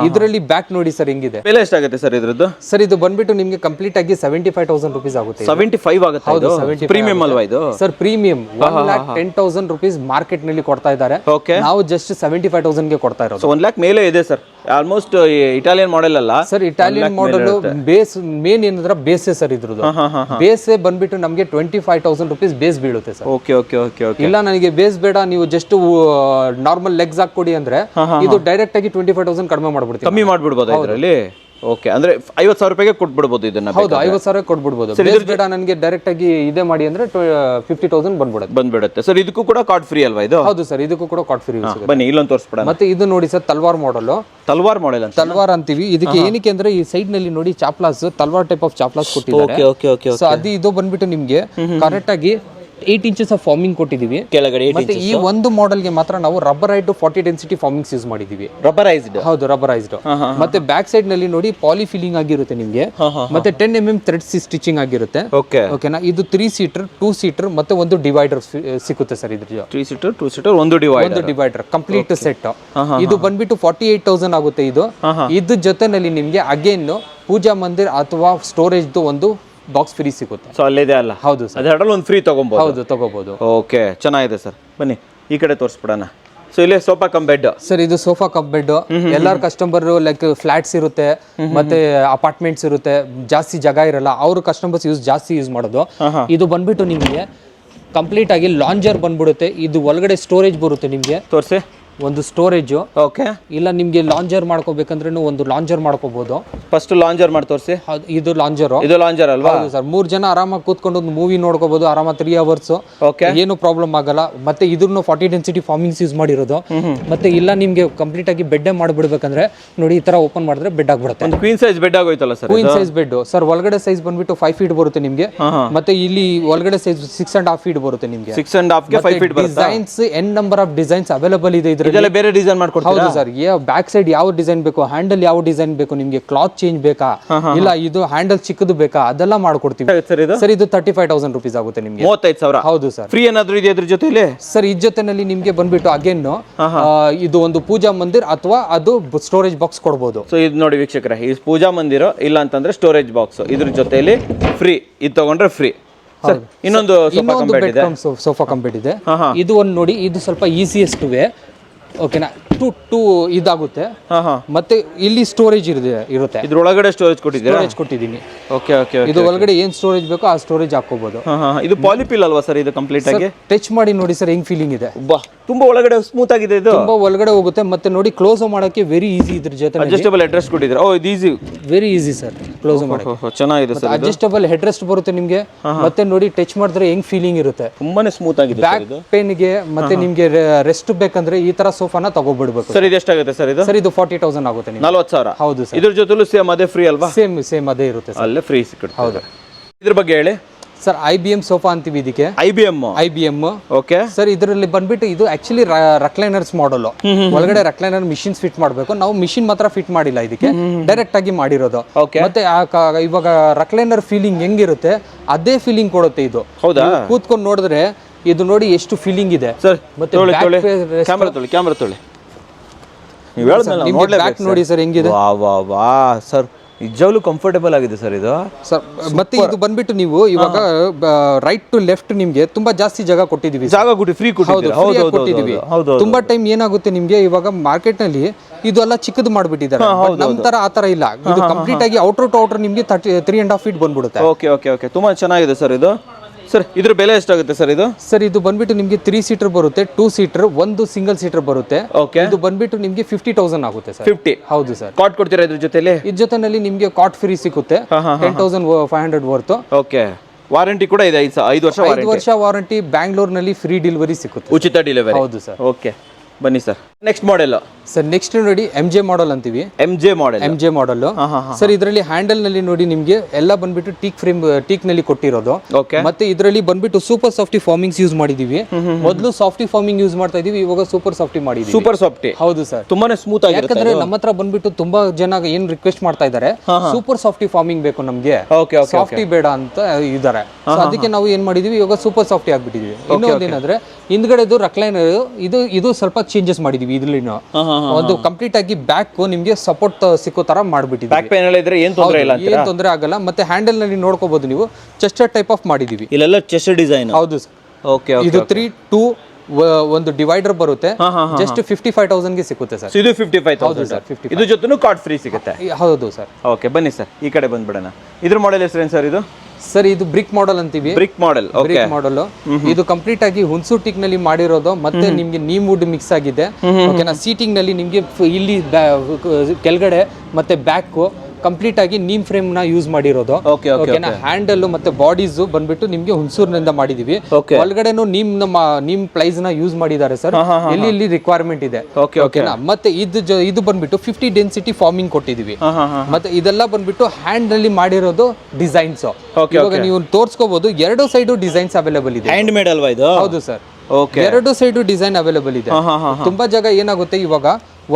ಇದರಲ್ಲಿ ಬ್ಯಾಕ್ ನೋಡಿ ಸರ್ ಹೆಂಗಿದೆ. ಬೆಲೆ ಎಷ್ಟಾಗುತ್ತೆ ಸರ್ ಇದ್ರದ್ದು? ಸರ್ ಇದು ಬಂದ್ಬಿಟ್ಟು ನಿಮ್ಗೆ ಕಂಪ್ಲೀಟ್ ಆಗಿ ಸೆವೆಂಟಿ ಫೈವ್ ತೌಸಂಡ್ ರುಪೀಸ್ ಆಗುತ್ತೆ ಸೆವೆಂಟಿ ಫೈವ್ ಆಗುತ್ತೆ ಹೌದು 75 ಪ್ರೀಮಿಯಂ ಅಲ್ವಾ ಇದು? Sir premium one lakh ten thousand rupees ಮಾರ್ಕೆಟ್ನಲ್ಲಿ ಕೊಡ್ತಾ ಇದ್ದಾರೆ. ನಾವು ಜಸ್ಟ್ ಸೆವೆಂಟಿ ಫೈವ್ ತೌಸಂಡ್ಗೆ ಕೊಡ್ತಾ ಇರೋದು. ಒನ್ ಲ್ಯಾಕ್ ಮೇಲೆ ಇದೆ ಸರ್. ಆಲ್ಮೋಸ್ಟ್ ಇಟಾಲಿಯನ್ ಮಾಡೆಲ್ ಅಲ್ಲ? Sir Italian model base main ಏನಂದ್ರೆ ಬೇಸೇ ಸರ್ ಇದ್ರದ್ದು. ಬೇಸೇ ಬಂದ್ಬಿಟ್ಟು ನಮಗೆ twenty five thousand rupees base ಬೀಳುತ್ತೆ sir. Okay okay okay okay ಇಲ್ಲ ನನಗೆ ಬೇಸ್ ಬೇಡ ನೀವು ಜಸ್ಟ್ ನಾರ್ಮಲ್ ಲೆಗ್ಸ್ ಹಾಕೊಡಿ ಅಂದ್ರೆ ಇದು ಡೈರೆಕ್ಟ್ ಆಗಿ ಟ್ವೆಂಟಿ ಫೈವ್ ತೌಸಂಡ್ ಕಡಿಮೆ ಮಾಡ್ಬಿಡ್ತೀವಿ ಕಮ್ಮಿ ಮಾಡ್ಬಿಡ್ಬೋದು ಇದರಲ್ಲಿ? ಓಕೆ ಅಂದ್ರೆ ಐವತ್ತು ಸಾವಿರ ರೂಪಾಯಿಗೆ ಕೊಟ್ಬಿಡ್ಬೋದು ಇದನ್ನ ಹೌದು ಐವತ್ತು ಸಾವಿರ ಕೊಟ್ಬಿಡ್ಬೋದು. ಬೇಸ್ ಬೇಡ ನನಗೆ ಡೈರೆಕ್ಟ್ ಆಗಿ ಇದೇ ಮಾಡಿ ಅಂದ್ರೆ ಫಿಫ್ಟಿ ತೌಸಂಡ್ ಬಂದ್ಬಿಡುತ್ತೆ. ಬಂದ್ಬಿಡುತ್ತೆ. ಸರ್ ಇದಕ್ಕೂ ಕೂಡ ಕಾರ್ಡ್ ಫ್ರೀ ಅಲ್ವಾ ಇದು? ಹೌದು ಸರ್ ಇದಕ್ಕೂ ಕೂಡ ಕಾರ್ಡ್ ಫ್ರೀ ಬನ್ನಿ ಇಲ್ಲೊಂದು ತೋರಿಸ್ಬಿಡ ಮತ್ತೆ ಇದು ನೋಡಿ ಸರ್ ತಲ್ವಾರ್ ಮಾಡಲ್ ತಲ್ವಾರ್ ಮಾಡಲ್ ಅಂತ ತಲ್ವಾರ್ ಅಂತೀವಿ. ಇದಕ್ಕೆ ಏನಕ್ಕೆ ಅಂದ್ರೆ ಈ ಸೈಡ್ನಲ್ಲಿ ನೋಡಿ ಚಾಪ್ಲಾಸ್ ತಲ್ವಾರ್ ಟೈಪ್ ಆಫ್ ಚಾಪ್ಲಾಸ್ ಕೊಟ್ಟಿದ್ದಾರೆ. ಓಕೆ ಓಕೆ ಸೊ ಅದು ಇದು ಬಂದ್ಬಿಟ್ಟು ನಿಮ್ಗೆ ಕರೆಕ್ಟ್ ಆಗಿ ಏಟ್ ಇಂಚಸ್ ಆಫ್ ಫಾರ್ಮಿಂಗ್ ಕೊಟ್ಟಿದ್ದೀವಿ. ಕೆಳಗಡೆ ಮತ್ತೆ ಈ ಒಂದು ಮಾಡೆಲ್ಗೆ ಮಾತ್ರ ನಾವು rubber eight forty density foamings use ಮಾಡಿದೀವಿ ರಬ್ಬರೈಸ್ಡ್ ಹೌದು ರಬ್ಬರೈಸ್ಡ್ ಮತ್ತೆ ಬ್ಯಾಕ್ ಸೈಡ್ನಲ್ಲಿ ನೋಡಿ ಪಾಲಿ ಫಿಲಿಂಗ್ ಆಗಿರುತ್ತೆ ನಿಮ್ಗೆ. ಮತ್ತೆ ten M M thread stitching ಆಗಿರುತ್ತೆ. ಓಕೆ ಓಕೆನಾ ಇದು ತ್ರೀ ಸೀಟರ್ ಟೂ ಸೀಟರ್ ಮತ್ತೆ ಒಂದು ಡಿವೈಡರ್ ಸಿಗುತ್ತೆ ಸರ್ ಇದ್ರ ತ್ರೀ ಸೀಟರ್ ಟೂ ಸೀಟರ್ ಒಂದು ಡಿವೈಡರ್ ಒಂದು ಡಿವೈಡರ್ ಕಂಪ್ಲೀಟ್ ಸೆಟ್ ಇದು ಬಂದ್ಬಿಟ್ಟು ಫಾರ್ಟಿ ಏಟ್ ತೌಸಂಡ್ ಆಗುತ್ತೆ ಇದು. ಇದ್ರ ಜೊತೆನಲ್ಲಿ ನಿಮ್ಗೆ ಅಗೇನ್ ಪೂಜಾ ಮಂದಿರ್ ಅಥವಾ ಸ್ಟೋರೇಜ್ ಒಂದು ಬಾಕ್ಸ್ ಫ್ರೀ ಸಿಗುತ್ತೆ. ಸೊ ಅಲ್ಲಿದೆ ಅಲ್ಲ? ಹೌದು ಸರ್. ಅದರಲ್ಲಿ ಒಂದು ಫ್ರೀ ತೊಗೊಬೋದು? ಹೌದು ತಗೋಬಹುದು ಓಕೆ ಚೆನ್ನಾಗಿದೆ ಸರ್. ಬನ್ನಿ ಈ ಕಡೆ ತೋರಿಸ್ಬಿಡೋಣ. ಸೊ ಇಲ್ಲೇ ಸೋಫಾ ಕಮ್ ಬೆಡ್ ಸರ್ ಇದು ಸೋಫಾ ಕಮ್ ಬೆಡ್ ಎಲ್ಲಾರ ಕಸ್ಟಮರ್ ಲೈಕ್ ಫ್ಲಾಟ್ಸ್ ಇರುತ್ತೆ ಮತ್ತೆ ಅಪಾರ್ಟ್ಮೆಂಟ್ಸ್ ಇರುತ್ತೆ ಜಾಸ್ತಿ ಜಾಗ ಇರಲ್ಲ ಅವ್ರ ಕಸ್ಟಮರ್ಸ್ ಯೂಸ್ ಜಾಸ್ತಿ ಯೂಸ್ ಮಾಡೋದು. ಇದು ಬಂದ್ಬಿಟ್ಟು ನಿಮಗೆ ಕಂಪ್ಲೀಟ್ ಆಗಿ ಲಾಂಜರ್ ಬಂದ್ಬಿಡುತ್ತೆ. ಇದು ಒಳಗಡೆ ಸ್ಟೋರೇಜ್ ಬರುತ್ತೆ ನಿಮಗೆ. ತೋರಿಸಿ. ಒಂದು ಸ್ಟೋರೇಜ್ ಓಕೆ ಇಲ್ಲ ನಿಮಗೆ ಲಾಂಜರ್ ಮಾಡ್ಕೋಬೇಕಂದ್ರೆ ಒಂದು ಲಾಂಜರ್ ಮಾಡ್ಕೋಬಹುದು ಫಸ್ಟ್ ಲಾಂಜರ್ ಮಾಡಿ ತೋರಿಸಿ. ಇದು ಲಾಂಜರ್ ಇದು ಲಾಂಜರ್ ಅಲ್ವಾ? ಸರ್ ಮೂರ್ ಜನ ಆರಾಮಾಗಿ ಕೂತ್ಕೊಂಡು ಒಂದು ಮೂವಿ ನೋಡ್ಕೋಬಹುದು ಆರಾಮ ತ್ರೀ ಅವರ್ಸ್ ಓಕೆ ಏನು ಪ್ರಾಬ್ಲಮ್ ಆಗಲ್ಲ. ಮತ್ತೆ ಇದನ್ನು ಫಾರ್ಟಿ ಡೆನ್ಸಿಟಿ ಫಾರ್ಮಿಂಗ್ಸ್ ಯೂಸ್ ಮಾಡಿರೋದು. ಮತ್ತೆ ಇಲ್ಲ ನಿಮಗೆ ಕಂಪ್ಲೀಟ್ ಆಗಿ ಬೆಡ್ ಮಾಡ್ಬಿಡ್ಬೇಕಂದ್ರೆ ನೋಡಿ ಈ ತರ ಓಪನ್ ಮಾಡಿದ್ರೆ ಬೆಡ್ ಆಗ್ಬಿಡುತ್ತೆ. ಒಂದು queen size bed ಆಗೋಯ್ತಲ್ಲ sir queen size bed sir ಒಳಗಡೆ ಸೈಜ್ ಬಂದ್ಬಿಟ್ಟು ಫೈವ್ ಫೀಟ್ ಬರುತ್ತೆ ನಿಮಗೆ. ಮತ್ತೆ ಇಲ್ಲಿ ಒಳಗಡೆ size six and half feet ಬರುತ್ತೆ ನಿಮಗೆ. Six and half five feet ಬರುತ್ತೆ? Designs n number of designs available ಇದೆ ಇದೆಲ್ಲ ಬೇರೆ ಡಿಸೈನ್ ಮಾಡ್ಕೊಡ್ತೀರಾ? ಹೌದು ಸರ್. ಬ್ಯಾಕ್ ಸೈಡ್ ಯಾವ ಡಿಸೈನ್ ಬೇಕು ಹ್ಯಾಂಡಲ್ ಯಾವ ಡಿಸೈನ್ ಬೇಕು ನಿಮಗೆ ಕ್ಲಾತ್ ಚೇಂಜ್ ಬೇಕಾ? ಇಲ್ಲ ಇದು ಹ್ಯಾಂಡಲ್ ಚಿಕ್ಕದು ಬೇಕಾ? ಅದೆಲ್ಲ ಮಾಡ್ಕೊಡ್ತೀವಿ. ಸರ್ ಇದು? ಸರ್ ಇದು ತರ್ಟಿ ಫೈವ್ ತೌಸಂಡ್ ರುಪೀಸ್ ಆಗುತ್ತೆ ನಿಮಗೆ. ಮೂವತ್ತೈದು ಸಾವಿರ? ಹೌದು ಸರ್. ಫ್ರೀ ಏನಾದ್ರು ಇದೆ ಅದ್ರ ಜೊತೆಲಿ? ಸರ್ ಇದ್ ಜೊತೆನಲ್ಲಿ ನಿಮ್ಗೆ ಬಂದ್ಬಿಟ್ಟು ಅಗೇನ್ ಇದು ಒಂದು ಪೂಜಾ ಮಂದಿರ್ ಅಥವಾ ಅದು ಸ್ಟೋರೇಜ್ ಬಾಕ್ಸ್ ಕೊಡ್ಬೋದು. ಸೊ ಇದು ನೋಡಿ ವೀಕ್ಷಕರ ಈ ಪೂಜಾ ಮಂದಿರ ಇಲ್ಲ ಅಂತಂದ್ರೆ ಸ್ಟೋರೇಜ್ ಬಾಕ್ಸ್ ಇದ್ರ ಜೊತೆಲಿ ಫ್ರೀ ಇದು ತಗೊಂಡ್ರೆ ಫ್ರೀ ಇನ್ನೊಂದು ಸೋಫಾ ಇನ್ನೊಂದು ಇದೆ. ಸೋಫಾ ಕಂಪ್ಲೀಟ್ ಇದೆ. ಇದು ಒಂದು ನೋಡಿ ಇದು ಸ್ವಲ್ಪ ಈಸಿಯೆಸ್ಟ್ ವೇ. ಓಕೆನಾ ಟು ಟು ಇದಾಗುತ್ತೆ. ಮತ್ತೆ ಇಲ್ಲಿ ಸ್ಟೋರೇಜ್ ಇರುತ್ತೆ ಇರುತ್ತೆ. ಇದ್ರೊಳಗಡೆ ಸ್ಟೋರೇಜ್ ಕೊಟ್ಟಿದ್ದೀರಾ? ಸ್ಟೋರೇಜ್ ಕೊಟ್ಟಿದ್ದೀನಿ. ಓಕೆ ಓಕೆ ಇದು ಒಳಗಡೆ ಏನ್ ಸ್ಟೋರೇಜ್ ಬೇಕೋ ಆ ಸ್ಟೋರೇಜ್ ಹಾಕೋಬಹುದು ಇದು ಪಾಲಿಪಿಲ್ ಅಲ್ವಾ ಸರ್ ಇದು ಕಂಪ್ಲೀಟ್ ಆಗಿ? ಟಚ್ ಮಾಡಿ ನೋಡಿ ಸರ್ ಹೆಂಗ್ ಫೀಲಿಂಗ್ ಇದೆ. ತುಂಬಾ ಒಳಗಡೆ ಸ್ಮೂತ್ ಆಗಿದೆ ಇದು? ತುಂಬಾ ಒಳಗಡೆ ಹೋಗುತ್ತೆ ಮತ್ತೆ ನೋಡಿ ಕ್ಲೋಸ್ ಮಾಡೋಕೆ ವೆರಿ ಈಸಿ ಇದ್ರ ಜೊತೆ ಅಡ್ಜಸ್ಟಬಲ್ ಅಡ್ರೆಸ್ ಕೊಟ್ಟಿದ್ದೀರಾ? ಓ ಇದು easy very easy sir close ಮಾಡಕ್ಕೆ. ಚೆನ್ನಾಗಿದೆ ಸರ್ ಅಡ್ಜಸ್ಟಬಲ್ ಹೆಡ್ ರೆಸ್ಟ್ ಬರುತ್ತೆ ನಿಮಗೆ. ಮತ್ತೆ ನೋಡಿ ಟಚ್ ಮಾಡಿದ್ರೆ ಹೆಂಗ್ ಫೀಲಿಂಗ್ ಇರುತ್ತೆ. ತುಂಬಾನೇ ಸ್ಮೂತ್ ಆಗಿದೆ ಬ್ಯಾಕ್ ಪೇನ್ಗೆ ಮತ್ತೆ ನಿಮಗೆ ರೆಸ್ಟ್ ಬೇಕಂದ್ರೆ ಈ ತರ ಸೋಫಾನ ತಗೋಬಿಡ್ಬೇಕು ಸರ್ ಇದು ಎಷ್ಟಾಗುತ್ತೆ ಸರ್ ಇದು? ಸರ್ ಇದು ಫಾರ್ಟಿ ತೌಸಂಡ್ ಆಗುತ್ತೆ ನಿಮ್ಗೆ. ನಲ್ವತ್ತು ಸಾವಿರ? ಹೌದು ಸರ್. ಇದ್ರ ಜೊತೆಲೂ ಸೇಮ್ ಅದೇ ಫ್ರೀ ಅಲ್ವಾ? ಸೇಮ್ ಸೇಮ್ ಅದೇ ಇರುತ್ತೆ ಸರ್. ಅಲ್ಲೇ ಫ್ರೀ ಸಿಕ್ಕುತ್ತೆ ಹೌದು. ಇದ್ರ ಬಗ್ಗೆ ಹೇಳಿ. Sir I B M sofa ಅಂತೀವಿ ಇದಕ್ಕೆ. I B M I B M okay. Sir ಇದರಲ್ಲಿ ಬಂದ್ಬಿಟ್ಟು ಇದು ಆಕ್ಚುಲಿ ರಕ್ಲೈನರ್ಸ್ ಮಾಡಲ್ ಒಳಗಡೆ ರಕ್ಲೈನರ್ ಮಿಷಿನ್ಸ್ ಫಿಟ್ ಮಾಡಬೇಕು. ನಾವು ಮಿಷಿನ್ ಮಾತ್ರ ಫಿಟ್ ಮಾಡಿಲ್ಲ ಇದಕ್ಕೆ. ಡೈರೆಕ್ಟ್ ಆಗಿ ಮಾಡಿರೋದು. Okay. ಮತ್ತೆ ಆ ಕ- ಇವಾಗ ರಕ್ಲೈನರ್ ಫೀಲಿಂಗ್ ಹೆಂಗಿರುತ್ತೆ? ಅದೇ ಫೀಲಿಂಗ್ ಕೊಡುತ್ತೆ ಇದು. ಹೌದಾ? ಕೂತ್ಕೊಂಡು ನೋಡಿದ್ರೆ ಇದು ನೋಡಿ ಎಷ್ಟು ಫೀಲಿಂಗ್ ಇದೆ. ಸರ್ ಮತ್ತೆ ತೊಳಿ back ತೊಳಿ. face- ಕ್ಯಾಮ್ರಾ ತೊಳಿ ಕ್ಯಾಮ್ರಾ ತೊಳಿ. ನೀವು ಹೇಳಿದ್ಮೇಲೆ ನಿಮ್ಗೆ ನೋಡ್ಲೇಬೇಕು ಬ್ಯಾಕ್ ನೋಡಿ ಸರ್. ಹೆಂಗಿದೆ? ವಾ ವಾ ವಾ. ಸರ್ ನಿಜವಾಗ್ಲೂ ಕಂಫರ್ಟೇಬಲ್ ಆಗಿದೆ ಸರ್ ಇದು. ಸರ್ ಮತ್ತೆ ಇದು ಬಂದ್ಬಿಟ್ಟು ನೀವು ಇವಾಗ ರೈಟ್ ಟು ಲೆಫ್ಟ್ ನಿಮ್ಗೆ ತುಂಬಾ ಜಾಸ್ತಿ ಜಾಗ ಕೊಟ್ಟಿದೀವಿ ಜಾಗ ಕೊಟ್ಟು ಫ್ರೀ ಕೊಟ್ಟಿದೀವಿ ತುಂಬಾ ಟೈಮ್ ಏನಾಗುತ್ತೆ ನಿಮ್ಗೆ ಇವಾಗ ಮಾರ್ಕೆಟ್ನಲ್ಲಿ ಇದು ಎಲ್ಲ ಚಿಕ್ಕದು ಮಾಡ್ಬಿಟ್ಟಿದ್ದಾರೆ. But ನಮ್ ತರ ಆ ತರ ಇಲ್ಲ. ಇದು ಕಂಪ್ಲೀಟ್ ಆಗಿ ಔಟರ್ ಟು ಔಟರ್ ನಿಮ್ಗೆ thirty three and half feet ಬಂದ್ಬಿಡುತ್ತೆ. ಓಕೆ ಓಕೆ ಓಕೆ ತುಂಬಾ ಚೆನ್ನಾಗಿದೆ ಸರ್ ಇದು. ಸರ್ ಇದ್ರ ಬೆಲೆ ಎಷ್ಟಾಗುತ್ತೆ ಸರ್ ಇದು? ಸರ್ ಇದು ಬಂದ್ಬಿಟ್ಟು ನಿಮಗೆ ತ್ರೀ ಸೀಟರ್ ಬರುತ್ತೆ ಟೂ ಸೀಟರ್ ಒಂದು ಸಿಂಗಲ್ ಸೀಟರ್ ಬರುತ್ತೆ. ಓಕೆ ಇದು ಬಂದ್ಬಿಟ್ಟು ನಿಮಗೆ ಫಿಫ್ಟಿ ತೌಸಂಡ್ ಆಗುತ್ತೆ ಸರ್. ಫಿಫ್ಟಿ ಹೌದು ಸರ್. ಕಾಟ್ ಕೊಡ್ತೀರಾ ಇದ್ರ ಜೊತೆಲಿ? ಇದ್ರ ಜೊತೆನಲ್ಲಿ ನಿಮಗೆ ಕಾಟ್ ಫ್ರೀ ಸಿಗುತ್ತೆ. Ten thousand five hundred worth okay warranty ಕೂಡ ಇದೆ ಐದು ವರ್ಷ ಐದು ವಾರಂಟಿ ವರ್ಷ ವಾರಂಟಿ ಬ್ಯಾಂಗ್ಳೂರ್ನಲ್ಲಿ ಫ್ರೀ ಡೆಲಿವರಿ ಸಿಗುತ್ತೆ ಉಚಿತ ಡೆಲಿವರಿ ಹೌದು ಸರ್. ಓಕೆ ಬನ್ನಿ sir. Next model sir next ನೋಡಿ ಎಂ ಜೆ ಮಾಡಲ್ ಅಂತೀವಿ. M J model M J model sir ಇದರಲ್ಲಿ ಹ್ಯಾಂಡಲ್ನಲ್ಲಿ ನೋಡಿ ನಿಮಗೆ ಎಲ್ಲ ಬಂದ್ಬಿಟ್ಟು ಟೀಕ್ ಫ್ರೇಮ್ ಟೀಕ್ನಲ್ಲಿ ಕೊಟ್ಟಿರೋದು. ಮತ್ತೆ ಇದರಲ್ಲಿ ಬಂದ್ಬಿಟ್ಟು ಸೂಪರ್ ಸಾಫ್ಟಿ ಫಾರ್ಮಿಂಗ್ಸ್ ಯೂಸ್ ಮಾಡಿದೀವಿ. ಮೊದಲು ಸಾಫ್ಟಿ ಫಾರ್ಮಿಂಗ್ ಯೂಸ್ ಮಾಡ್ತಾ ಇದೀವಿ ಇವಾಗ ಸೂಪರ್ ಸಾಫ್ಟಿ ಮಾಡಿ ಸೂಪರ್ ಸಾಫ್ಟಿ ಹೌದು ಸರ್ ತುಂಬಾನೇ ಸ್ಮೂತ್ ಆಗಿರುತ್ತೆ ಯಾಕಂದ್ರೆ ನಮ್ಮ ಹತ್ರ ಬಂದ್ಬಿಟ್ಟು ತುಂಬಾ ಜನ ಏನ್ ರಿಕ್ವೆಸ್ಟ್ ಮಾಡ್ತಾ ಇದ್ದಾರೆ ಸೂಪರ್ ಸಾಫ್ಟಿ ಫಾರ್ಮಿಂಗ್ ಬೇಕು ನಮ್ಗೆ. ಸಾಫ್ಟಿ ಬೇಡ ಅಂತ ಇದ್ದಾರೆ So ಅದಕ್ಕೆ ನಾವು ಏನ್ ಮಾಡಿದೀವಿ ಇವಾಗ ಸೂಪರ್ ಸಾಫ್ಟಿ ಆಗ್ಬಿಟ್ಟಿದೀವಿ. ಇನ್ನೊಂದೇನಂದ್ರೆ ಹಿಂದ್ಗಡೆದು ರಕ್ಲೈನರ್ ಇದು ಇದು ಸ್ವಲ್ಪ ಚೇಂಜಸ್ ಮಾಡಿದೀವಿ. ಇದ್ರಲ್ಲಿನೂ. ಒಂದು ಕಂಪ್ಲೀಟ್ ಆಗಿ ಬ್ಯಾಕ್ ನಿಮ್ಗೆ ಸಪೋರ್ಟ್ ಸಿಕ್ಕೋ ತರ ಮಾಡ್ಬಿಟ್ಟಿದ್ವಿ ಬ್ಯಾಕ್ ಪೇನ್ ಏನ್ ತೊಂದರೆ ಇಲ್ಲ ಏನ್ ತೊಂದರೆ ಆಗಲ್ಲ. ಮತ್ತೆ ಹ್ಯಾಂಡಲ್ನಲ್ಲಿ ನೋಡ್ಕೋಬಹುದು ನೀವು ಚೆಸ್ಟರ್ ಟೈಪ್ ಆಫ್ ಮಾಡಿದೀವಿ ಇಲ್ಲೆಲ್ಲ ಚೆಸ್ಟರ್ ಡಿಸೈನ್ ಹೌದು ಸರ್ ಓಕೆ ಇದು ತ್ರೀ ಟೂ ಒಂದು ಡಿವೈಡರ್ ಬರುತ್ತೆ. ಜಸ್ಟ್ ಫಿಫ್ಟಿ ಫೈವ್ ತೌಸಂಡ್ಗೆ ಸಿಗುತ್ತೆ ಸರ್ ಇದು fifty five thousand sir fifty ಇದ್ರ ಜೊತೆನೂ ಕಾರ್ಡ್ ಫ್ರೀ ಸಿಗುತ್ತೆ. ಹೌದು ಸರ್ ಓಕೆ ಬನ್ನಿ ಸರ್ ಈ ಕಡೆ ಬಂದ್ಬಿಡೋಣ. ಇದ್ರ ಮಾಡೆಲ್ ಹೆಸರೇನು ಸರ್ ಇದು? ಸರ್ ಇದು ಬ್ರಿಕ್ ಮಾಡೆಲ್ ಅಂತೀವಿ. ಬ್ರಿಕ್ ಮಾಡೆಲ್ ಬ್ರಿಕ್ ಮಾಡೆಲ್ ಇದು ಕಂಪ್ಲೀಟ್ ಆಗಿ ಹುಣಸು ಟಿಕ್ನಲ್ಲಿ ಮಾಡಿರೋದು ಮತ್ತೆ ನಿಮ್ಗೆ ನೀಮ್ ವುಡ್ ಮಿಕ್ಸ್ ಆಗಿದೆ. ಓಕೆನಾ ಸೀಟಿಂಗ್ನಲ್ಲಿ ನಿಮ್ಗೆ ಇಲ್ಲಿ ಕೆಳಗಡೆ ಮತ್ತೆ ಬ್ಯಾಕ್ ಕಂಪ್ಲೀಟ್ ಆಗಿ ನೀಮ್ ಫ್ರೇಮ್ನ ಯೂಸ್ ಮಾಡಿರೋದು. ಓಕೆನಾ ಹ್ಯಾಂಡಲ್ ಮತ್ತೆ ಬಾಡೀಸ್ ಬಂದ್ಬಿಟ್ಟು ನಿಮ್ಗೆ ಹುಣಸೂರಿನಿಂದ ಮಾಡಿದೀವಿ. ಒಳಗಡೆ ಒಳಗಡೆನು ನೀಮ್ ನಮ್ಮ ನೀಮ್ ಪ್ಲೈಸ್ನ ಯೂಸ್ ಮಾಡಿದ್ದಾರೆ ಸರ್. ಎಲ್ಲಿ ಇಲ್ಲಿ ರಿಕ್ವೈರ್ಮೆಂಟ್ ಇದೆ. ಓಕೆ ಓಕೆ ಓಕೆನಾ ಮತ್ತೆ ಇದು ಇದು ಬಂದ್ಬಿಟ್ಟು ಫಿಫ್ಟಿ ಡೆನ್ಸಿಟಿ ಫಾರ್ಮಿಂಗ್ ಕೊಟ್ಟಿದೀವಿ. ಮತ್ತೆ ಇದೆಲ್ಲ ಬಂದ್ಬಿಟ್ಟು ಹ್ಯಾಂಡ್ ಅಲ್ಲಿ ಮಾಡಿರೋದು ಡಿಸೈನ್ಸ್ ಇವಾಗ ನೀವು ತೋರ್ಸ್ಕೋಬಹುದು ಎರಡು ಸೈಡ್ ಡಿಸೈನ್ಸ್ ಅವೈಲೇಬಲ್ ಇದೆ. ಹ್ಯಾಂಡ್ ಮೇಡ್ ಅಲ್ವಾ ಇದು? ಹೌದು ಸರ್. ಓಕೆ ಎರಡು ಸೈಡ್ ಡಿಸೈನ್ ಅವೈಲೇಬಲ್ ಇದೆ. ತುಂಬಾ ಜಾಗ ಏನಾಗುತ್ತೆ ಇವಾಗ?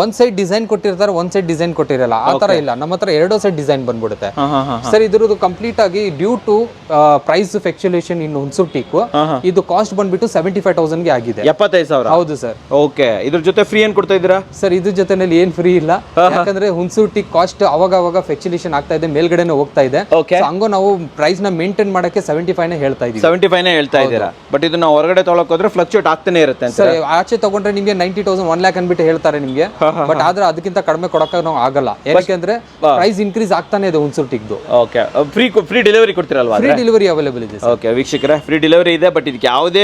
ಒಂದ್ ಸೈಡ್ ಡಿಸೈನ್ ಕೊಟ್ಟಿರ್ತಾರೆ ಒಂದ್ ಸೈಡ್ ಡಿಸೈನ್ ಕೊಟ್ಟಿರಲ್ಲ. ಆ ತರ ಇಲ್ಲ. ನಮ್ಮ ಹತ್ರ ಎರಡೋ ಸೈಡ್ ಡಿಸೈನ್ ಬಂದ್ಬಿಡುತ್ತೆ. ಸರ್ ಇದ್ರದ್ದು ಕಂಪ್ಲೀಟ್ ಆಗಿ due to price fluctuation in ಹುನ್ಸುಟಿಕ್ ಇದು ಕಾಸ್ಟ್ ಬಂದ್ಬಿಟ್ಟು ಸೆವೆಂಟಿ ಫೈವ್ ತೌಸಂಡ್ಗೆ ಆಗಿದೆ. ಎಪ್ಪತ್ತೈದು ಸಾವಿರ? ಹೌದು ಸರ್ ಓಕೆ ಇದ್ರ ಜೊತೆ ಫ್ರೀ ಏನ್ ಕೊಡ್ತಾ ಇದ್ದೀರಾ? ಸರ್ ಇದ್ರ ಜೊತೆನಲ್ಲಿ ಏನ್ ಫ್ರೀ ಇಲ್ಲ. ಯಾಕಂದ್ರೆ ಹುನ್ಸೂಟಿ ಕಾಸ್ಟ್ ಅವಾಗ ಅವಾಗ ಫೆಕ್ಚುಲೇಷನ್ ಆಗ್ತಾ ಇದೆ ಮೇಲ್ಗಡೆನೆ ಹೋಗ್ತಾ ಇದೆ. ಹಂಗೋ ನಾವು ಪ್ರೈಸ್ನ ಮೇಂಟೈನ್ ಮಾಡಕ್ಕೆ ಸೆವೆಂಟಿ ಫೈವ್ ನೇ ಹೇಳ್ತಾ ಇದೀವಿ. ಸೆವೆಂಟಿ ಫೈವ್ನೇ ಹೇಳ್ತಾ ಇದ್ದೀರಾ? ಬಟ್ ಇದು ನಾವು ಹೊರಗಡೆ ತೊಗೊಳಕ್ ಹೋದ್ರೆ ಫ್ಲಕ್ಚುಯೇಟ್ ಆಗ್ತಾನೆ ಇರುತ್ತೆ ಸರ್ ಆಚೆ ತಗೊಂಡ್ರೆ ನಿಮ್ಗೆ ನೈಂಟಿ ತೌಸಂಡ್ ಒನ್ ಲ್ಯಾಕ್ ಅನ್ಬಿಟ್ಟು ಹೇಳ್ತಾರೆ ನಿಮ್ಗೆ. ಬಟ್ ಆದ್ರೆ ಅದಕ್ಕಿಂತ ಕಡಿಮೆ ಕೊಡಕ್ಕೆ ನಾವು ಆಗಲ್ಲ. ಯಾಕೆಂದ್ರೆ ಪ್ರೈಸ್ ಇನ್ಕ್ರೀಸ್ ಆಗ್ತಾನೆ ಇದೆ ಹುನ್ಸೂಟಿಗ್ದು ಓಕೆ ಫ್ರೀ ಫ್ರೀ ಡೆಲಿವರಿ ಕೊಡ್ತೀರಲ್ವಾ ಫ್ರೀ ಡೆಲಿವರಿ ಅವೈಲೇಬಲ್ ಇದೆ ಓಕೆ ವೀಕ್ಷಕರೇ ಫ್ರೀ ಡೆಲಿವರಿ ಇದೆ ಬಟ್ ಇದಕ್ಕೆ ಯಾವುದೇ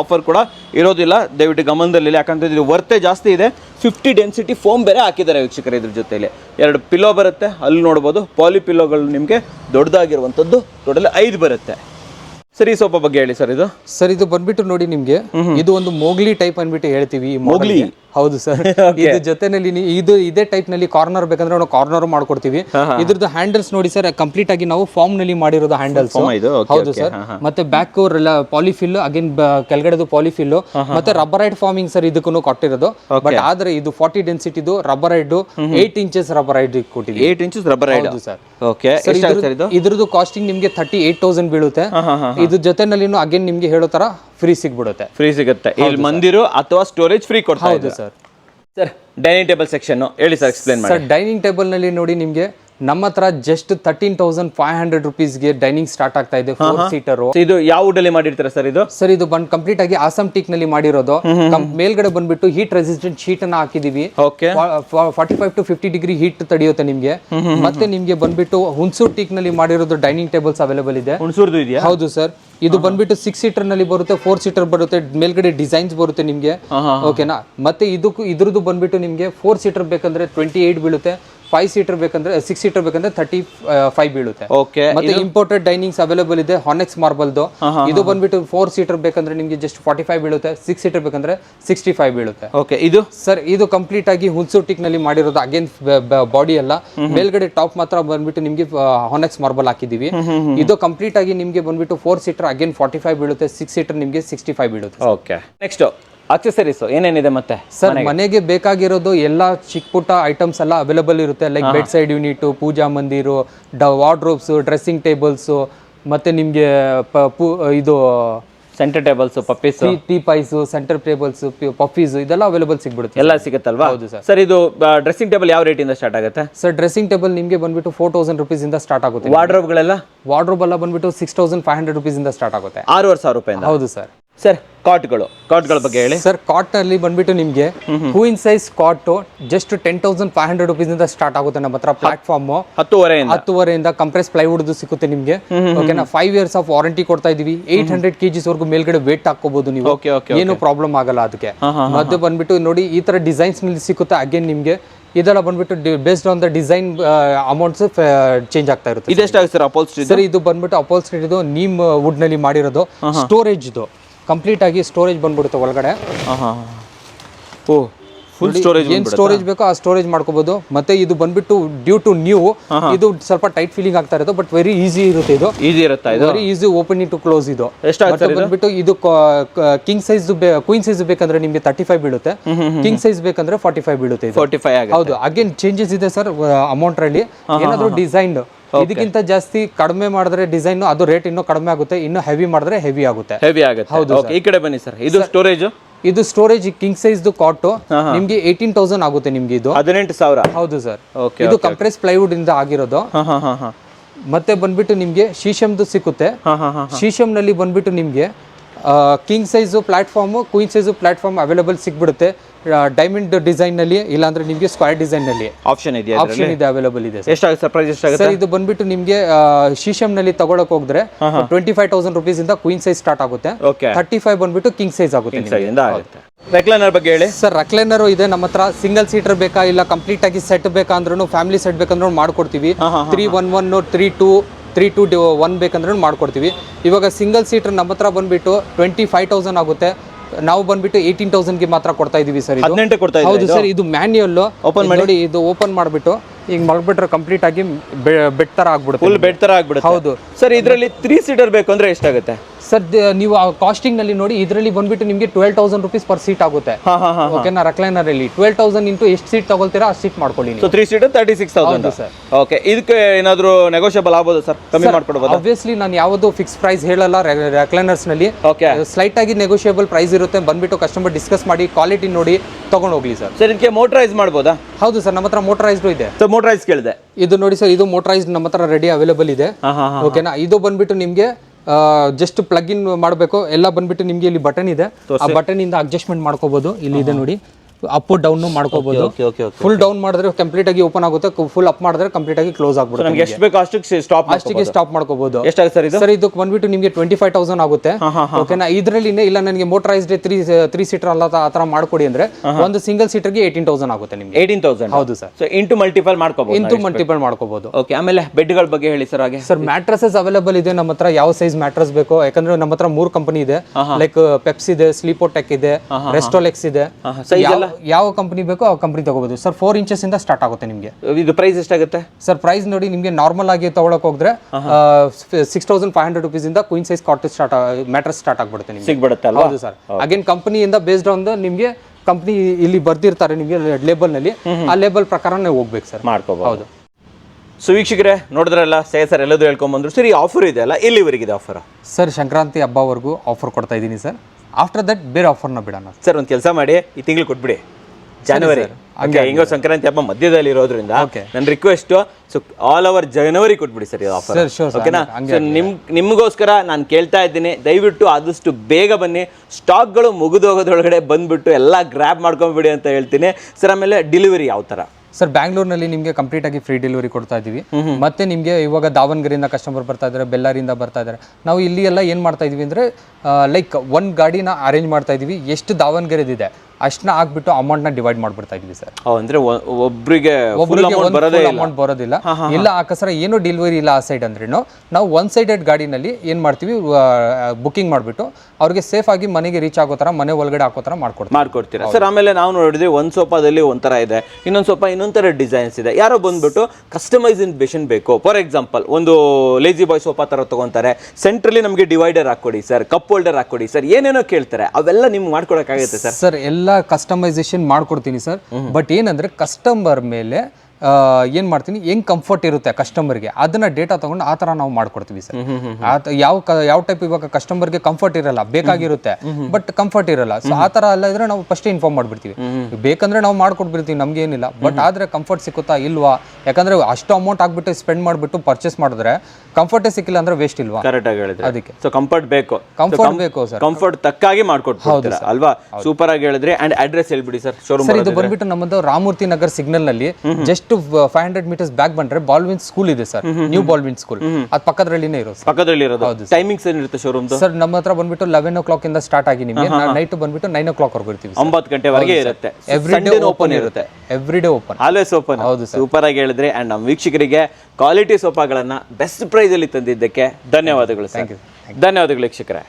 ಆಫರ್ ಕೂಡ ಇರೋದಿಲ್ಲ. ದಯವಿಟ್ಟು ಗಮನದಲ್ಲಿ ಯಾಕಂದ್ರೆ ಇದು ವರ್ತೆ ಜಾಸ್ತಿ ಇದೆ. ಫಿಫ್ಟಿ ಡೆನ್ಸಿಟಿ ಫೋಮ್ ಬೇರೆ ಹಾಕಿದ್ದಾರೆ ವೀಕ್ಷಕರ ಇದ್ರ ಜೊತೆಯಲ್ಲಿ ಎರಡು ಪಿಲ್ಲೋ ಬರುತ್ತೆ ಅಲ್ಲಿ ನೋಡ್ಬೋದು. ಪಾಲಿ ಪಿಲ್ಲೋಗಳು ನಿಮಗೆ ದೊಡ್ಡದಾಗಿರುವಂಥದ್ದು ಟೋಟಲ್ ಐದು ಬರುತ್ತೆ. ಸರ್ ಈ ಸೋಫಾ ಬಗ್ಗೆ ಹೇಳಿ ಸರ್ ಇದು. ಸರ್ ಇದು ಬಂದ್ಬಿಟ್ಟು ನೋಡಿ ನಿಮ್ಗೆ. ಇದು ಒಂದು ಮೋಗ್ಲಿ ಟೈಪ್ ಅನ್ಬಿಟ್ಟು ಹೇಳ್ತೀವಿ ಮೊಗ್ಲಿ? ಹೌದು ಸರ್. [laughs] ಇದು ಜೊತೆನಲ್ಲಿ ಇದು ಇದೇ ಟೈಪ್ನಲ್ಲಿ ಕಾರ್ನರ್ ಬೇಕಂದ್ರೆ ನಾವು ಕಾರ್ನರ್ ಮಾಡ್ಕೊಡ್ತೀವಿ. ಇದ್ರದ್ದು ಹ್ಯಾಂಡಲ್ಸ್ ನೋಡಿ ಸರ್ ಕಂಪ್ಲೀಟ್ ಆಗಿ ನಾವು ಫಾರ್ಮ್ನಲ್ಲಿ ಮಾಡಿರೋದು ಹ್ಯಾಂಡಲ್ಸ್? ಹೌದು ಸರ್. ಮತ್ತೆ ಬ್ಯಾಕ್ ಪಾಲಿಫಿಲ್ ಅಗೇನ್ ಕೆಳಗಡೆದು ಪಾಲಿಫಿಲ್ ಮತ್ತೆ ರಬ್ಬರೈಡ್ ಫಾರ್ಮಿಂಗ್ ಸರ್ ಇದಕ್ಕೂ ಕೊಟ್ಟಿರೋದು. ಬಟ್ ಆದ್ರೆ ಇದು ಫಾರ್ಟಿ ಡೆನ್ಸಿಟಿದು ರಬ್ಬರೈಡ್ ಏಟ್ ಇಂಚಸ್ ರಬ್ಬರೈಡ್ ಕೊಟ್ಟಿದ್ದೀವಿ. Eight inches rubberized sir. ಇದ್ರದ್ದು ಕಾಸ್ಟಿಂಗ್ ನಿಮ್ಗೆ ತರ್ಟಿ ಏಟ್ ತೌಸಂಡ್ ಬೀಳುತ್ತೆ ಇದು ಜೊತೆನಲ್ಲಿ ಅಗೇನ್ ನಿಮ್ಗೆ ಹೇಳೋ ತರ ಫ್ರೀ ಸಿಗ್ಬಿಡುತ್ತೆ. ಫ್ರೀ ಸಿಗುತ್ತೆ. ಇಲ್ಲಿ ಮಂದಿರು ಅಥವಾ ಸ್ಟೋರೇಜ್ ಫ್ರೀ ಕೊಡ್ತಾ ಹೌದು ಇದೆ sir. Sir dining table section ಹೇಳಿ ಸರ್ ಎಕ್ಸ್ಪ್ಲೇನ್ ಮಾಡಿ ಸರ್ ಡೈನಿಂಗ್ ಟೇಬಲ್ನಲ್ಲಿ ನೋಡಿ ನಿಮ್ಗೆ ನಮ್ಮ ಹತ್ರ just thirteen thousand five hundred ರುಪೀಸ್ಗೆ dining start ಆಗ್ತಾ ಇದೆ ಫೋರ್ ಸೀಟರ್ ಇದು ಯಾವ ವುಡ್ ಅಲ್ಲಿ ಮಾಡಿರ್ತೀರಾ ಸರ್ ಇದು? ಸರ್ ಇದು ಬಂದ್ ಕಂಪ್ಲೀಟ್ ಆಗಿ ಆಸಮ್ ಟೀಕ್ನಲ್ಲಿ ಮಾಡಿರೋದು ಕಂ- ಮೇಲ್ಗಡೆ ಬಂದ್ಬಿಟ್ಟು ಹೀಟ್ ರೆಸಿಸ್ಟೆಂಟ್ ಶೀಟ್ ಅನ್ನ ಹಾಕಿದೀವಿ. Okay forty five to fifty degree heat ತಡೆಯುತ್ತೆ ನಿಮ್ಗೆ. ಮತ್ತೆ ನಿಮ್ಗೆ ಬಂದ್ಬಿಟ್ಟು ಹುಣ್ಸೂರ್ ಟೀಕ್ನಲ್ಲಿ ಮಾಡಿರೋದು ಡೈನಿಂಗ್ ಟೇಬಲ್ಸ್ ಅವೈಲೇಬಲ್ ಇದೆ. ಹುಣಸೂರ್ದು ಇದೆಯಾ? ಹೌದು ಸರ್ ಇದು ಬಂದ್ಬಿಟ್ಟು ಸಿಕ್ಸ್ ಸೀಟರ್ನಲ್ಲಿ ಬರುತ್ತೆ ಫೋರ್ ಸೀಟರ್ ಬರುತ್ತೆ ಮೇಲ್ಗಡೆ ಡಿಸೈನ್ಸ್ ಬರುತ್ತೆ ನಿಮ್ಗೆ. ಓಕೆನಾ ಮತ್ತೆ ಇದಕ್ಕೂ ಇದ್ರದ್ದು ಬಂದ್ಬಿಟ್ಟು ನಿಮ್ಗೆ ಫೋರ್ ಸೀಟರ್ ಬೇಕಂದ್ರೆ ಟ್ವೆಂಟಿ ಏಟ್ ಬೀಳುತ್ತೆ. ಫೈವ್ ಸೀಟರ್ ಬೇಕಂದ್ರೆ ಸಿಕ್ಸ್ ಸೀಟರ್ ಬೇಕಂದ್ರೆ ತರ್ಟಿ ಫೈವ್ ಬೀಳುತ್ತೆ. ಓಕೆ ಮತ್ತೆ ಇಂಪೋರ್ಟೆಡ್ ಡೈನಿಂಗ್ಸ್ ಅವೈಲೇಬಲ್ ಇದೆ ಹಾನೆಕ್ಸ್ ಮಾರ್ಬಲ್ದು ಇದು ಬಂದ್ಬಿಟ್ಟು ಫೋರ್ ಸೀಟರ್ ಬೇಕಂದ್ರೆ ನಿಮ್ಗೆ ಜಸ್ಟ್ ಫಾರ್ಟಿ ಫೈವ್ ಬೀಳುತ್ತೆ ಸಿಕ್ಸ್ ಸೀಟರ್ ಬೇಕಂದ್ರೆ ಸಿಕ್ಸ್ಟಿ ಫೈವ್ ಬೀಳುತ್ತೆ. ಓಕೆ ಇದು? ಸರ್ ಇದು ಕಂಪ್ಲೀಟ್ ಆಗಿ ಹುನ್ಸೂಟಿಕ್ನಲ್ಲಿ ಮಾಡಿರೋದು ಅಗೇನ್ ಬಾಡಿ ಎಲ್ಲ ಮೇಲ್ಗಡೆ ಟಾಪ್ ಮಾತ್ರ ಬಂದ್ಬಿಟ್ಟು ನಿಮ್ಗೆ ಹಾನೆಕ್ಸ್ ಮಾರ್ಬಲ್ ಹಾಕಿದೀವಿ. ಇದು ಕಂಪ್ಲೀಟ್ ಆಗಿ ನಿಮ್ಗೆ ಬಂದ್ಬಿಟ್ಟು four seater again forty five ಬೀಳುತ್ತೆ ಸಿಕ್ಸ್ ಸೀಟರ್ ನಿಮ್ಗೆ ಸಿಕ್ಸ್ಟಿ ಫೈವ್ ಬೀಳುತ್ತೆ ಓಕೆ ನೆಕ್ಸ್ಟ್ ಅಕ್ಸೆಸರೀಸ್ ಏನೇನಿದೆ ಮತ್ತೆ ಸರ್ ಮನೆಗೆ? ಬೇಕಾಗಿರೋದು ಎಲ್ಲ ಚಿಕ್ಕ ಪುಟ್ಟ ಐಟಮ್ಸ್ ಎಲ್ಲ ಅವೈಲೇಬಲ್ ಇರುತ್ತೆ like bed side unit pooja mandir wardrobes dressing tables ಮತ್ತೆ ನಿಮ್ಗೆ ಇದು centre tables puffies teapoys centre tables puffies ಇದೆಲ್ಲ ಅವೈಲೇಬಲ್ ಸಿಗ್ಬಿಡುತ್ತೆ ಎಲ್ಲ ಸಿಗುತ್ತಲ್ವಾ? ಹೌದು. ಸರ್. ಇದು ಡ್ರೆಸ್ಸಿಂಗ್ ಟೇಬಲ್ ಯಾವ ರೇಟ್ ಇಂದ ಸ್ಟಾರ್ಟ್ ಆಗುತ್ತೆ? ಸರ್ ಡ್ರೆಸ್ಸಿಂಗ್ ಟೇಬಲ್ ನಿಮಗೆ ಬಂದ್ಬಿಟ್ಟು ಫೋರ್ ತೌಸಂಡ್ ರುಪೀಸ್ ಇಂದ ಸ್ಟಾರ್ಟ್ ಆಗುತ್ತೆ. ವಾರ್ಡ್ರೋಬ್ಗಳೆಲ್ಲ ವಾರ್ಡ್ರೋಬ್ ಎಲ್ಲ ಬಂದ್ಬಿಟ್ಟು six thousand five hundred rupees ಇಂದ ಸ್ಟಾರ್ಟ್ ಆಗುತ್ತೆ. ಆರೂವರೆ ಸಾವಿರ ರೂಪಾಯಿ ಹೌದು ಸರ್. ಸರ್ ಕಾಟ್ಗಳು. ಕಾಟ್ಗಳ ಬಗ್ಗೆ ಹೇಳಿ. ಸರ್ ಕಾಟ್ ಅಲ್ಲಿ ಬಂದ್ಬಿಟ್ಟು ನಿಮಗೆ ಹೂವಿನ size cot just ten thousand five hundred rupees ಇಂದ ಸ್ಟಾರ್ಟ್ ಆಗುತ್ತೆ ನಮ್ಮ ಹತ್ರ ಪ್ಲಾಟ್ಫಾರ್ಮ್ ಹತ್ತುವರೆ ಹತ್ತುವರೆಯಿಂದ. ಕಂಪ್ರೆಸ್ ಪ್ಲೈವುಡ್ ಸಿಗುತ್ತೆ ನಿಮಗೆ. ಓಕೆನಾ ಫೈವ್ ಇಯರ್ಸ್ ಆಫ್ ವಾರಂಟಿ ಕೊಡ್ತಾ ಇದೀವಿ. ಏಟ್ ಹಂಡ್ರೆಡ್ ಕೆಜಿಸ್ ವರ್ಗು ಮೇಲ್ಗಡೆ ವೇಟ್ ಹಾಕೋಬಹುದು ನೀವು. ಏನು ಪ್ರಾಬ್ಲಮ್ ಆಗಲ್ಲ ಅದಕ್ಕೆ. ಮತ್ತೆ ಬಂದ್ಬಿಟ್ಟು ನೋಡಿ ಈ ತರ ಡಿಸೈನ್ಸ್ನಲ್ಲಿ ಸಿಗುತ್ತೆ ಅಗೇನ್ ನಿಮಗೆ. ಇದೆಲ್ಲ ಬಂದ್ಬಿಟ್ಟು based on the design amounts change ಆಗ್ತಾ ಇರುತ್ತೆ ಇದೆಷ್ಟಾಗುತ್ತೆ ಸರ್ ಸರ್ ಇದು? ಬಂದ್ಬಿಟ್ಟು ಅಪೋಲ್ಸ್ಟೆಡ್ ಇದು ನೀಮ್ ವುಡ್ನಲ್ಲಿ ಮಾಡಿರೋದು. ಸ್ಟೋರೇಜ್ ಇದು. ಕಂಪ್ಲೀಟ್ ಆಗಿ ಸ್ಟೋರೇಜ್ ಬಂದ್ಬಿಡುತ್ತೆ ಒಳಗಡೆ. ಹಾಂ ಹಾಂ ಓ ಫುಲ್ ಸ್ಟೋರೇಜ್ ಏನ್ ಸ್ಟೋರೇಜ್ ಬೇಕೋ ಆ ಸ್ಟೋರೇಜ್ ಮಾಡ್ಕೋಬಹುದು ಮತ್ತೆ ಇದು ಬಂದ್ಬಿಟ್ಟು ಡ್ಯೂ ಟು ನ್ಯೂ ಇದು ಸ್ವಲ್ಪ ಟೈಟ್ ಫೀಲಿಂಗ್ ಆಗ್ತಾ ಇರೋದು ಬಟ್ ವೆರಿ ಈಸಿ ಇರುತ್ತೆ ಇದು. ಈಸಿ ಇರುತ್ತೆ ಇದು? Very easy open to close ಇದು. ಎಷ್ಟಾಗುತ್ತೆ ಬಂದ್ಬಿಟ್ಟು ಇದು ಕಿಂಗ್ ಸೈಜ್ ಕ್ವೀನ್ ಸೈಜ್ ಬೇಕಂದ್ರೆ ನಿಮ್ಗೆ ತರ್ಟಿ ಫೈವ್ ಬೀಳುತ್ತೆ ಕಿಂಗ್ ಸೈಜ್ ಬೇಕಂದ್ರೆ ಫಾರ್ಟಿ ಫೈವ್ ಬೀಳುತ್ತೆ ಫೋರ್ಟಿ ಫೈವ್ ಹೌದು. ಅಗೇನ್ ಚೇಂಜಸ್ ಇದೆ ಸರ್ ಅಮೌಂಟ್ ಅಲ್ಲಿ ಏನಾದ್ರು ಡಿಸೈನ್ ಇದಕ್ಕಿಂತ ಜಾಸ್ತಿ ಕಡಿಮೆ ಮಾಡಿದ್ರೆ ಡಿಸೈನ್ ಅದು ರೇಟ್ ಇನ್ನೂ ಕಡಿಮೆ ಆಗುತ್ತೆ ಇನ್ನು ಹೆವಿ ಮಾಡಿದ್ರೆ ಹೆವಿ ಆಗುತ್ತೆ. ಹೆವಿ ಆಗುತ್ತೆ. ಓಕೆ ಈ ಕಡೆ ಬನ್ನಿ ಸರ್ ಇದು ಸ್ಟೋರೇಜ್ ಇದು ಸ್ಟೋರೇಜ್ ಕಿಂಗ್ ಸೈಜ್ ಕಾಟ್ ನಿಮ್ಗೆ ಏಯ್ಟೀನ್ ತೌಸಂಡ್ ಆಗುತ್ತೆ ನಿಮ್ಗೆ ಇದು. ಹದಿನೆಂಟು ಸಾವಿರ? ಹೌದು ಸರ್ ಓಕೆ ಇದು ಕಂಪ್ರೆಸ್ ಪ್ಲೈವುಡ್ ಇಂದ ಆಗಿರೋದು. ಮತ್ತೆ ಬಂದ್ಬಿಟ್ಟು ನಿಮ್ಗೆ ಶೀಶಮ್ದು ಸಿಕ್ಕುತ್ತೆ ಶೀಶಂನಲ್ಲಿ ಶೀಶಮ್ನಲ್ಲಿ ಬಂದ್ಬಿಟ್ಟು ನಿಮಗೆ king size platform queen size platform available ಸಿಕ್ಬಿಡುತ್ತೆ ಡೈಮಂಡ್ ಡಿಸೈನ್ನಲ್ಲಿ ಇಲ್ಲಾಂದ್ರೆ ನಿಮಗೆ ಸ್ಕ್ವೇರ್ ಡಿಸೈನ್ನಲ್ಲಿ ಆಪ್ಷನ್ ಇದೆ ಆಪ್ಷನ್ ಇದೆ ಅವೈಲೇಬಲ್ ಇದೆ ಎಷ್ಟಾಗುತ್ತೆ ಸರ್ ಪ್ರೈಸ್ ಎಷ್ಟಾಗುತ್ತೆ? ಸರ್ ಇದು ಬಂದ್ಬಿಟ್ಟು ನಿಮಗೆ ಶೀಶಂ ತಗೊಳಕ್ ಹೋದ್ರೆ ಟ್ವೆಂಟಿ ಫೈವ್ ತೌಸಂಡ್ ರುಪೀಸ್ ಇಂದ ಕ್ವೀನ್ ಸೈಜ್ ಸ್ಟಾರ್ಟ್ ಆಗುತ್ತೆ. ಥರ್ಟಿ ಫೈವ್ ಬಂದ್ಬಿಟ್ಟು ಕಿಂಗ್ ಸೈಜ್ ಆಗುತ್ತೆ ರೆಕ್ಲೈನರ್ ಬಗ್ಗೆ ಹೇಳಿ. ಸರ್ ರಕ್ಲೈನರು ಇದೆ ನಮ್ಮ ಹತ್ರ ಸಿಂಗಲ್ ಸೀಟರ್ ಬೇಕಾ ಇಲ್ಲ ಕಂಪ್ಲೀಟ್ ಆಗಿ ಸೆಟ್ ಬೇಕಾ ಅಂದ್ರೂ ಫ್ಯಾಮಿಲಿ ಸೆಟ್ ಬೇಕಂದ್ರೂ ಮಾಡ್ಕೊಡ್ತೀವಿ. Three one one three two three two one ಬೇಕಂದ್ರೂ ಮಾಡ್ಕೊಡ್ತೀವಿ. ಇವಾಗ ಸಿಂಗಲ್ ಸೀಟರ್ ನಮ್ಮ ಹತ್ರ ಬಂದ್ಬಿಟ್ಟು ಟ್ವೆಂಟಿ ಫೈವ್ ತೌಸಂಡ್ ಆಗುತ್ತೆ. ನಾವು ಬಂದ್ಬಿಟ್ಟು ಏಯ್ಟೀನ್ ತೌಸಂಡ್ಗೆ ಮಾತ್ರ ಕೊಡ್ತಾ ಇದೀವಿ ಸರ್ ಹದಿನೆಂಟು ಕೊಡ್ತಾ ಹೌದು ಸರ್ ಇದು ಮ್ಯಾನ್ಯಲ್ ಓಪನ್ ನೋಡಿ ಇದು ಓಪನ್ ಮಾಡಿಬಿಟ್ಟು ಈಗ ಮಲ್ಬಿಟ್ರೆ ಕಂಪ್ಲೀಟ್ ಆಗಿ ಬೆಡ್ ತರ ಆಗ್ಬಿಡುತ್ತೆ ಫುಲ್ ಬೆಡ್ ತರ ಆಗ್ಬಿಡುತ್ತೆ. ಹೌದು. ಸರ್ ಇದರಲ್ಲಿ ತ್ರೀ ಸೀಟರ್ ಬೇಕು ಅಂದ್ರೆ ಎಷ್ಟಾಗುತ್ತೆ? ಸರ್ ನೀವು ಕಾಸ್ಟಿಂಗ್ನಲ್ಲಿ ನೋಡಿ ಇದರಲ್ಲಿ ಬಂದ್ಬಿಟ್ಟು ನಿಮಗೆ twelve thousand rupees per seat ಆಗುತ್ತೆ. ಓಕೆನಾ ರಕ್ಲೈನರ್ ಅಲ್ಲಿ. ಟ್ವೆಲ್ ತೌಸಂಡ್ ಇಂಟು ಎಷ್ಟು ಸೀಟ್ ತಗೊಳ್ತೀರಾ ಆ ಸೀಟ್ ಮಾಡ್ಕೊಳ್ಳಿ so three seat thirty six thousand sir. Okay ಇದಕ್ಕೆ ಏನಾದರೂ ನೆಗೋಷಿಯಬಲ್ ಆಗ್ಬೋದು ಸರ್? ಕಮ್ಮಿ ಮಾಡ್ಕೊಡ್ಬೋದು? ಆಬ್ವಿಯಸ್ಲಿ ನಾನು ಯಾವುದು ಫಿಕ್ಸ್ ಪ್ರೈಸ್ ಹೇಳಲ್ಲ ರೆಕ್ಲೈನರ್ಸ್ನಲ್ಲಿ ಓಕೆ ಸ್ಲೈಟ್ ಆಗಿ ನೆಗೋಷಿಯಬಲ್ ಪ್ರೈಸ್ ಇರುತ್ತೆ ಬಂದ್ಬಿಟ್ಟು ಕಸ್ಟಮರ್ ಡಿಸ್ಕಸ್ ಮಾಡಿ ಕ್ವಾಲಿಟಿ ನೋಡಿ ತಗೊಂಡು ಹೋಗ್ಲಿ ಸರ್. ಸರ್ ಇದಕ್ಕೆ ಮೋಟರೈಸ್ ಮಾಡ್ಬೋದಾ? ಹೌದು ಸರ್ ನಮ್ಮ ಹತ್ರ ಮೋಟರೈಸ್ಡು ಇದೆ. ಸರ್ ಮೋಟರೈಸ್ ಕೇಳಿದೆ. ಇದು ನೋಡಿ ಸರ್ ಇದು ಮೋಟರೈಸ್ಡ್ ನಮ್ಮ ಹತ್ರ ರೆಡಿ ಅವೈಲೇಬಲ್ ಇದೆ ಓಕೆನಾ ಇದು ಬಂದ್ಬಿಟ್ಟು ನಿಮಗೆ ಜಸ್ಟ್ ಪ್ಲಗ್ ಇನ್ ಮಾಡಬೇಕು. ಎಲ್ಲ ಬಂದ್ಬಿಟ್ಟು ನಿಮಗೆ ಇಲ್ಲಿ ಬಟನ್ ಇದೆ. ಆ ಬಟನ್ ಇಂದ ಅಡ್ಜಸ್ಟ್ಮೆಂಟ್ ಮಾಡ್ಕೋಬಹುದು ಇಲ್ಲಿ ಇದೆ ನೋಡಿ. ಅಪ್ ಡೌನ್ ಮಾಡ್ಕೋಬಹುದು ಫುಲ್ ಡೌನ್ ಮಾಡಿದ್ರೆ ಕಂಪ್ಲೀಟ್ ಆಗಿ ಓಪನ್ ಆಗುತ್ತೆ. ಫುಲ್ ಅಪ್ ಮಾಡಿದ್ರೆ ಕಂಪ್ಲೀಟ್ ಆಗಿ ಕ್ಲೋಸ್ ಆಗ್ಬಿಡುತ್ತೆ ನಮಗೆ ಎಷ್ಟು ಬೇಕು ಅಷ್ಟಕ್ಕೆ ಸ್ಟಾಪ್ ಸ್ಟಾಪ್ ಮಾಡ್ಕೋಬಹುದು ಎಷ್ಟಾಗುತ್ತೆ ಸರ್ ಇದು? ಸರ್ ಇದಕ್ಕೆ ಬಂದ್ಬಿಟ್ಟು ನಿಮಗೆ ಟ್ವೆಂಟಿ ಫೈವ್ ತೌಸಂಡ್ ಆಗುತ್ತೆ ಓಕೆನಾ ಇದರಲ್ಲಿ ಇಲ್ಲ ನನಗೆ ಮೋಟರೈಸ್ಡ್ ತ್ರೀ ತ್ರೀ ಸೀಟರ್ ಅಲ್ಲ ಆ ಥರ ಮಾಡ್ಕೊಡಿ ಅಂದ್ರೆ ಒಂದು ಸಿಂಗಲ್ ಸೀಟರ್ಗೆ ಏಯ್ಟೀನ್ ತೌಸಂಡ್ ಆಗುತ್ತೆ ನಿಮಗೆ. ಏಯ್ಟೀನ್ ತೌಸಂಡ್ ಹೌದು ಸರ್. ಸೊ ಇಂಟು ಮಲ್ಟಿಪಲ್ ಮಾಡ್ಕೋಬಹುದು ಇಂಟು ಮಲ್ಟಿಪಲ್ ಮಾಡ್ಕೋಬಹುದು ಓಕೆ ಆಮೇಲೆ ಬೆಡ್ಗಳ ಬಗ್ಗೆ ಹೇಳಿ ಸರ್ ಹಾಗೆ. ಸರ್ ಮ್ಯಾಟ್ರಸಸ್ ಅವೈಲೇಬಲ್ ಇದೆ ನಮ್ಮ ಹತ್ರ. ಯಾವ ಸೈಜ್ ಮ್ಯಾಟ್ರಸ್ ಬೇಕು ಯಾಕಂದ್ರೆ ನಮ್ಮ ಹತ್ರ ಮೂರು ಕಂಪನಿ ಇದೆ. ಲೈಕ್ ಪೆಪ್ಸ್ ಇದೆ ಸ್ಲೀಪೋಟೆಕ್ ಇದೆ ರೆಸ್ಟೋಲೆಕ್ಸ್ ಇದೆ. ಯಾವ- ಕಂಪನಿ ಬೇಕೋ ಆ ಕಂಪನಿ ತಗೋಬಹುದು ಸರ್ ಫೋರ್ ಇಂಚಸ್ ಇಂದ ಸ್ಟಾರ್ಟ್ ಆಗುತ್ತೆ ನಿಮಗೆ. ಇದು ಪ್ರೈಸ್ ಎಷ್ಟಾಗುತ್ತೆ ಸರ್ ಪ್ರೈಸ್ ನೋಡಿ ನಿಮಗೆ ನಾರ್ಮಲ್ ಆಗಿ ತಗೊಳಕ್ ಹೋದ್ರೆ six thousand five hundred rupees ಇಂದ queen size cot start mattress start ಆಗ್ಬಿಡುತ್ತೆ ನಿಮ್ಗೆ. ಸಿಗ್ಬಿಡುತ್ತೆ ಹೌದು ಸರ್ ಅಗೇನ್ ಕಂಪನಿಯಿಂದ ಬೇಸ್ಡ್ ಆನ್ ನಿಮಗೆ ಕಂಪನಿ ಇಲ್ಲಿ ಬರ್ದಿರ್ತಾರೆ ನಿಮಗೆ ಲೇಬಲ್ನಲ್ಲಿ. ಆ ಲೇಬಲ್ ಪ್ರಕಾರನೇ ಹೋಗ್ಬೇಕು ಸರ್ ಮಾಡ್ಕೋಬಹುದು ಹೌದು. ಸೊ ವೀಕ್ಷಕರೇ ನೋಡಿದ್ರಲ್ಲ ಸೇ ಸರ್ ಎಲ್ಲದೂ ಹೇಳ್ಕೊಂಬಂದ್ರು ಸರಿ ಆಫರ್ ಇದೆ ಅಲ್ಲ ಎಲ್ಲಿವರೆಗಿದೆ ಆಫರ್ ಸರ್ ಸಂಕ್ರಾಂತಿ ಹಬ್ಬವರೆಗೂ ಆಫರ್ ಕೊಡ್ತಾ ಇದ್ದೀನಿ ಸರ್ ಆಫ್ಟರ್ ದಟ್ ಬೇರೆ ಆಫರ್ನ ಬಿಡೋಣ. ಸರ್ ಒಂದು ಕೆಲಸ ಮಾಡಿ ಈ ತಿಂಗಳು ಕೊಟ್ಬಿಡಿ. ಜನವರಿ ಹಂಗೆ ಹೆಂಗೋ ಸಂಕ್ರಾಂತಿ ಹಬ್ಬ ಮಧ್ಯದಲ್ಲಿ ಇರೋದ್ರಿಂದ. ನನ್ನ request so all over January ಕೊಟ್ಬಿಡಿ ಸರ್ ಆಫರ್. ಓಕೆನಾ ಸೊ ನಿಮ್ ನಿಮಗೋಸ್ಕರ ನಾನು ಕೇಳ್ತಾ ಇದ್ದೀನಿ ದಯವಿಟ್ಟು ಆದಷ್ಟು ಬೇಗ ಬನ್ನಿ. ಸ್ಟಾಕ್ಗಳು ಮುಗಿದೋಗೋದ್ರೊಳಗಡೆ ಬಂದ್ಬಿಟ್ಟು ಎಲ್ಲ ಗ್ರ್ಯಾಬ್ ಮಾಡ್ಕೊಂಬಿಡಿ ಅಂತ ಹೇಳ್ತೀನಿ. ಸರ್ ಆಮೇಲೆ ಡೆಲಿವರಿ ಯಾವ ಥರ ಸರ್ ಬ್ಯಾಂಗ್ಳೂರ್ನಲ್ಲಿ ನಿಮಗೆ ಕಂಪ್ಲೀಟ್ ಆಗಿ ಫ್ರೀ ಡೆಲಿವರಿ ಕೊಡ್ತಾ ಇದ್ದೀವಿ ಮತ್ತೆ ನಿಮಗೆ ಇವಾಗ ದಾವಣಗೆರೆಯಿಂದ ಕಸ್ಟಮರ್ ಬರ್ತಾ ಇದ್ದಾರೆ ಬೆಲ್ಲಾರಿಂದ ಬರ್ತಾ ಇದ್ದಾರೆ ನಾವು ಇಲ್ಲಿ ಎಲ್ಲ ಏನು ಮಾಡ್ತಾ ಇದ್ದೀವಿ ಅಂದರೆ ಲೈಕ್ ಒಂದು ಗಾಡಿನ ಅರೇಂಜ್ ಮಾಡ್ತಾ ಇದ್ದೀವಿ ಎಷ್ಟು ದಾವಣಗೆರೆದಿದೆ? ಅಷ್ಟನ್ನ ಹಾಕ್ಬಿಟ್ಟು ಅಮೌಂಟ್ನ ಡಿವೈಡ್ ಮಾಡ್ಬಿಡ್ತಾ ಇದೀವಿ ಸರ್. ಅಂದ್ರೆ ಒಬ್ಬರಿಗೆ ಅಮೌಂಟ್ ಬರೋದಿಲ್ಲ ಇಲ್ಲ. ಅಮೌಂಟ್ ಬರೋದಿಲ್ಲ. ಇಲ್ಲ ಅಕಸ್ರ ಏನು ಡೆಲಿವರಿ ಇಲ್ಲ ಆ ಸೈಡ್ ಅಂದ್ರೇನು ನಾವು ಒನ್ ಸೈಡೆಡ್ ಗಾಡಿನಲ್ಲಿ ಏನು ಮಾಡ್ತೀವಿ ಬುಕಿಂಗ್ ಮಾಡಿಬಿಟ್ಟು ಅವ್ರಿಗೆ ಸೇಫ್ ಆಗಿ ಮನೆಗೆ ರೀಚ್ ಆಗೋ ಥರ ಮನೆ ಒಳಗಡೆ ಹಾಕೋ ಥರ ಮಾಡ್ಕೊಡ್ತೀವಿ. ಮಾಡ್ಕೊಡ್ತೀರಾ? ಸರ್ ಆಮೇಲೆ ನಾವು ನೋಡಿದ್ವಿ ಒಂದು ಸೋಫಾದಲ್ಲಿ ಒಂಥರ ಇದೆ ಇನ್ನೊಂದು ಸೋಫಾ ಇನ್ನೊಂದು ಥರ ಡಿಸೈನ್ಸ್ ಇದೆ. ಯಾರೋ ಬಂದ್ಬಿಟ್ಟು ಕಸ್ಟಮೈಸೇಷನ್ ಬೇಕು. ಫಾರ್ ಎಕ್ಸಾಂಪಲ್ ಒಂದು ಲೇಜಿ ಬಾಯ್ ಸೋಫಾ ಥರ ತಗೊಂತಾರೆ ಸೆಂಟ್ರಲ್ಲಿ ನಮಗೆ ಡಿವೈಡರ್ ಹಾಕ್ಕೊಡಿ ಸರ್ ಕಪ್ ಹೋಲ್ಡರ್ ಹಾಕ್ಕೊಡಿ ಸರ್ ಏನೇನೋ ಕೇಳ್ತಾರೆ ಅವೆಲ್ಲ ನಿಮ್ಗೆ ಮಾಡ್ಕೊಡಕ್ಕಾಗುತ್ತೆ ಸರ್? ಸರ್ ಎಲ್ಲ ಕಸ್ಟಮೈಸೇಷನ್ ಮಾಡ್ಕೊಡ್ತೀನಿ ಸರ್. ಬಟ್ ಏನಂದ್ರೆ ಕಸ್ಟಮರ್ ಮೇಲೆ ಏನು ಮಾಡ್ತೀನಿ? ಹೆಂಗ್ ಕಂಫರ್ಟ್ ಇರುತ್ತೆ ಕಸ್ಟಮರ್ಗೆ ಅದನ್ನ ಡೇಟಾ ತಗೊಂಡು ಆ ಥರ ನಾವು ಮಾಡ್ಕೊಡ್ತೀವಿ ಸರ್. ಯಾವ ಯಾವ ಟೈಪ್ ಇವಾಗ ಕಸ್ಟಮರ್ಗೆ ಕಂಫರ್ಟ್ ಇರಲ್ಲ ಬೇಕಾಗಿರುತ್ತೆ. ಬಟ್ ಕಂಫರ್ಟ್ ಇರಲ್ಲ. ಸೊ ಆ ಥರ ಎಲ್ಲ ಇದ್ರೆ ನಾವು ಫಸ್ಟ್ ಇನ್ಫಾರ್ಮ್ ಮಾಡ್ಬಿಡ್ತೀವಿ. ಬೇಕಂದ್ರೆ ನಾವು ಮಾಡ್ಕೊಟ್ಬಿಡ್ತೀವಿ ನಮ್ಗೆ ಏನಿಲ್ಲ ಬಟ್ ಆದ್ರೆ ಕಂಫರ್ಟ್ ಸಿಕ್ಕುತ್ತಾ ಇಲ್ವಾ? ಯಾಕಂದ್ರೆ ಅಷ್ಟು ಅಮೌಂಟ್ ಆಗ್ಬಿಟ್ಟು ಸ್ಪೆಂಡ್ ಮಾಡಿಬಿಟ್ಟು ಪರ್ಚೇಸ್ ಮಾಡಿದ್ರೆ ಕಂಫರ್ಟೇ ಸಿಕ್ಕಿಲ್ಲ ಅಂದ್ರೆ ವೇಸ್ಟ್ ಇಲ್ವಾ? ಕರೆಕ್ಟ್ ಆಗಿ ಹೇಳಿದ್ರೆ. ಅದಕ್ಕೆ. ಸೊ ಕಂಫರ್ಟ್ ಬೇಕು. ಕಂಫರ್ಟ್ ಬೇಕು ಸರ್. ಕಂಫರ್ಟ್ ತಕ್ಕಾಗಿ ಮಾಡ್ಕೊಡ್ತೀರಾ ಅಲ್ವಾ? ಸೂಪರ್ ಆಗಿ ಹೇಳಿದ್ರೆ. ಅಂಡ್ ಅಡ್ರೆಸ್ ಹೇಳ್ಬಿಡಿ ಸರ್. ಸರ್ ಇದು ಬಂದ್ಬಿಟ್ಟು ನಮ್ಮದು Ramamurthy Nagar ಸಿಗ್ನಲ್ನಲ್ಲಿ just five hundred metres back ಬಂದ್ರೆ ಬಾಲ್ವಿನ್ ಸ್ಕೂಲ್ ಇದೆ ಸರ್ ನ್ಯೂ ಬಾಲ್ವಿನ್ ಸ್ಕೂಲ್ ಅದ್ ಪಕ್ಕದ್ರಲ್ಲಿನೇ ಇರೋದು ಪಕ್ಕದಲ್ಲಿ ಇರೋದು. ಟೈಮಿಂಗ್ಸ್ ಏನಿರುತ್ತೆ ಶೋರೂಮ್ ಸರ್ ನಮ್ಮ ಹತ್ರ ಬಂದ್ಬಿಟ್ಟು ಲೆವೆನ್ ಓ ಕ್ಲಾಕ್ ಇಂದ ಸ್ಟಾರ್ಟ್ ಆಗಿ ನಿಮಗೆ. ನೈಟ್ ಬಂದ್ಬಿಟ್ಟು ನೈನ್ ಓ ಕ್ಲಾಕ್ ವರೆಗೂ ಇರ್ತೀವಿ ಒಂಬತ್ತು ಗಂಟೆವರೆಗೆ ಇರುತ್ತೆ. ಎವ್ರಿ ಡೇ ಓಪನ್ ಇರುತ್ತೆ. Every day open always open ಹೌದು ಸೂಪರ್ ಆಗಿ ಹೇಳಿದ್ರೆ. ಅಂಡ್ ನಮ್ಮ ವೀಕ್ಷಕರಿಗೆ ಕ್ವಾಲಿಟಿ ಸೋಫಾಗಳನ್ನ ಬೆಸ್ಟ್ ಪ್ರೈಸ್ ಅಲ್ಲಿ ತಂದಿದ್ದಕ್ಕೆ ಧನ್ಯವಾದಗಳು ಸರ್ ಧನ್ಯವಾದಗಳು ವೀಕ್ಷಕರೇ.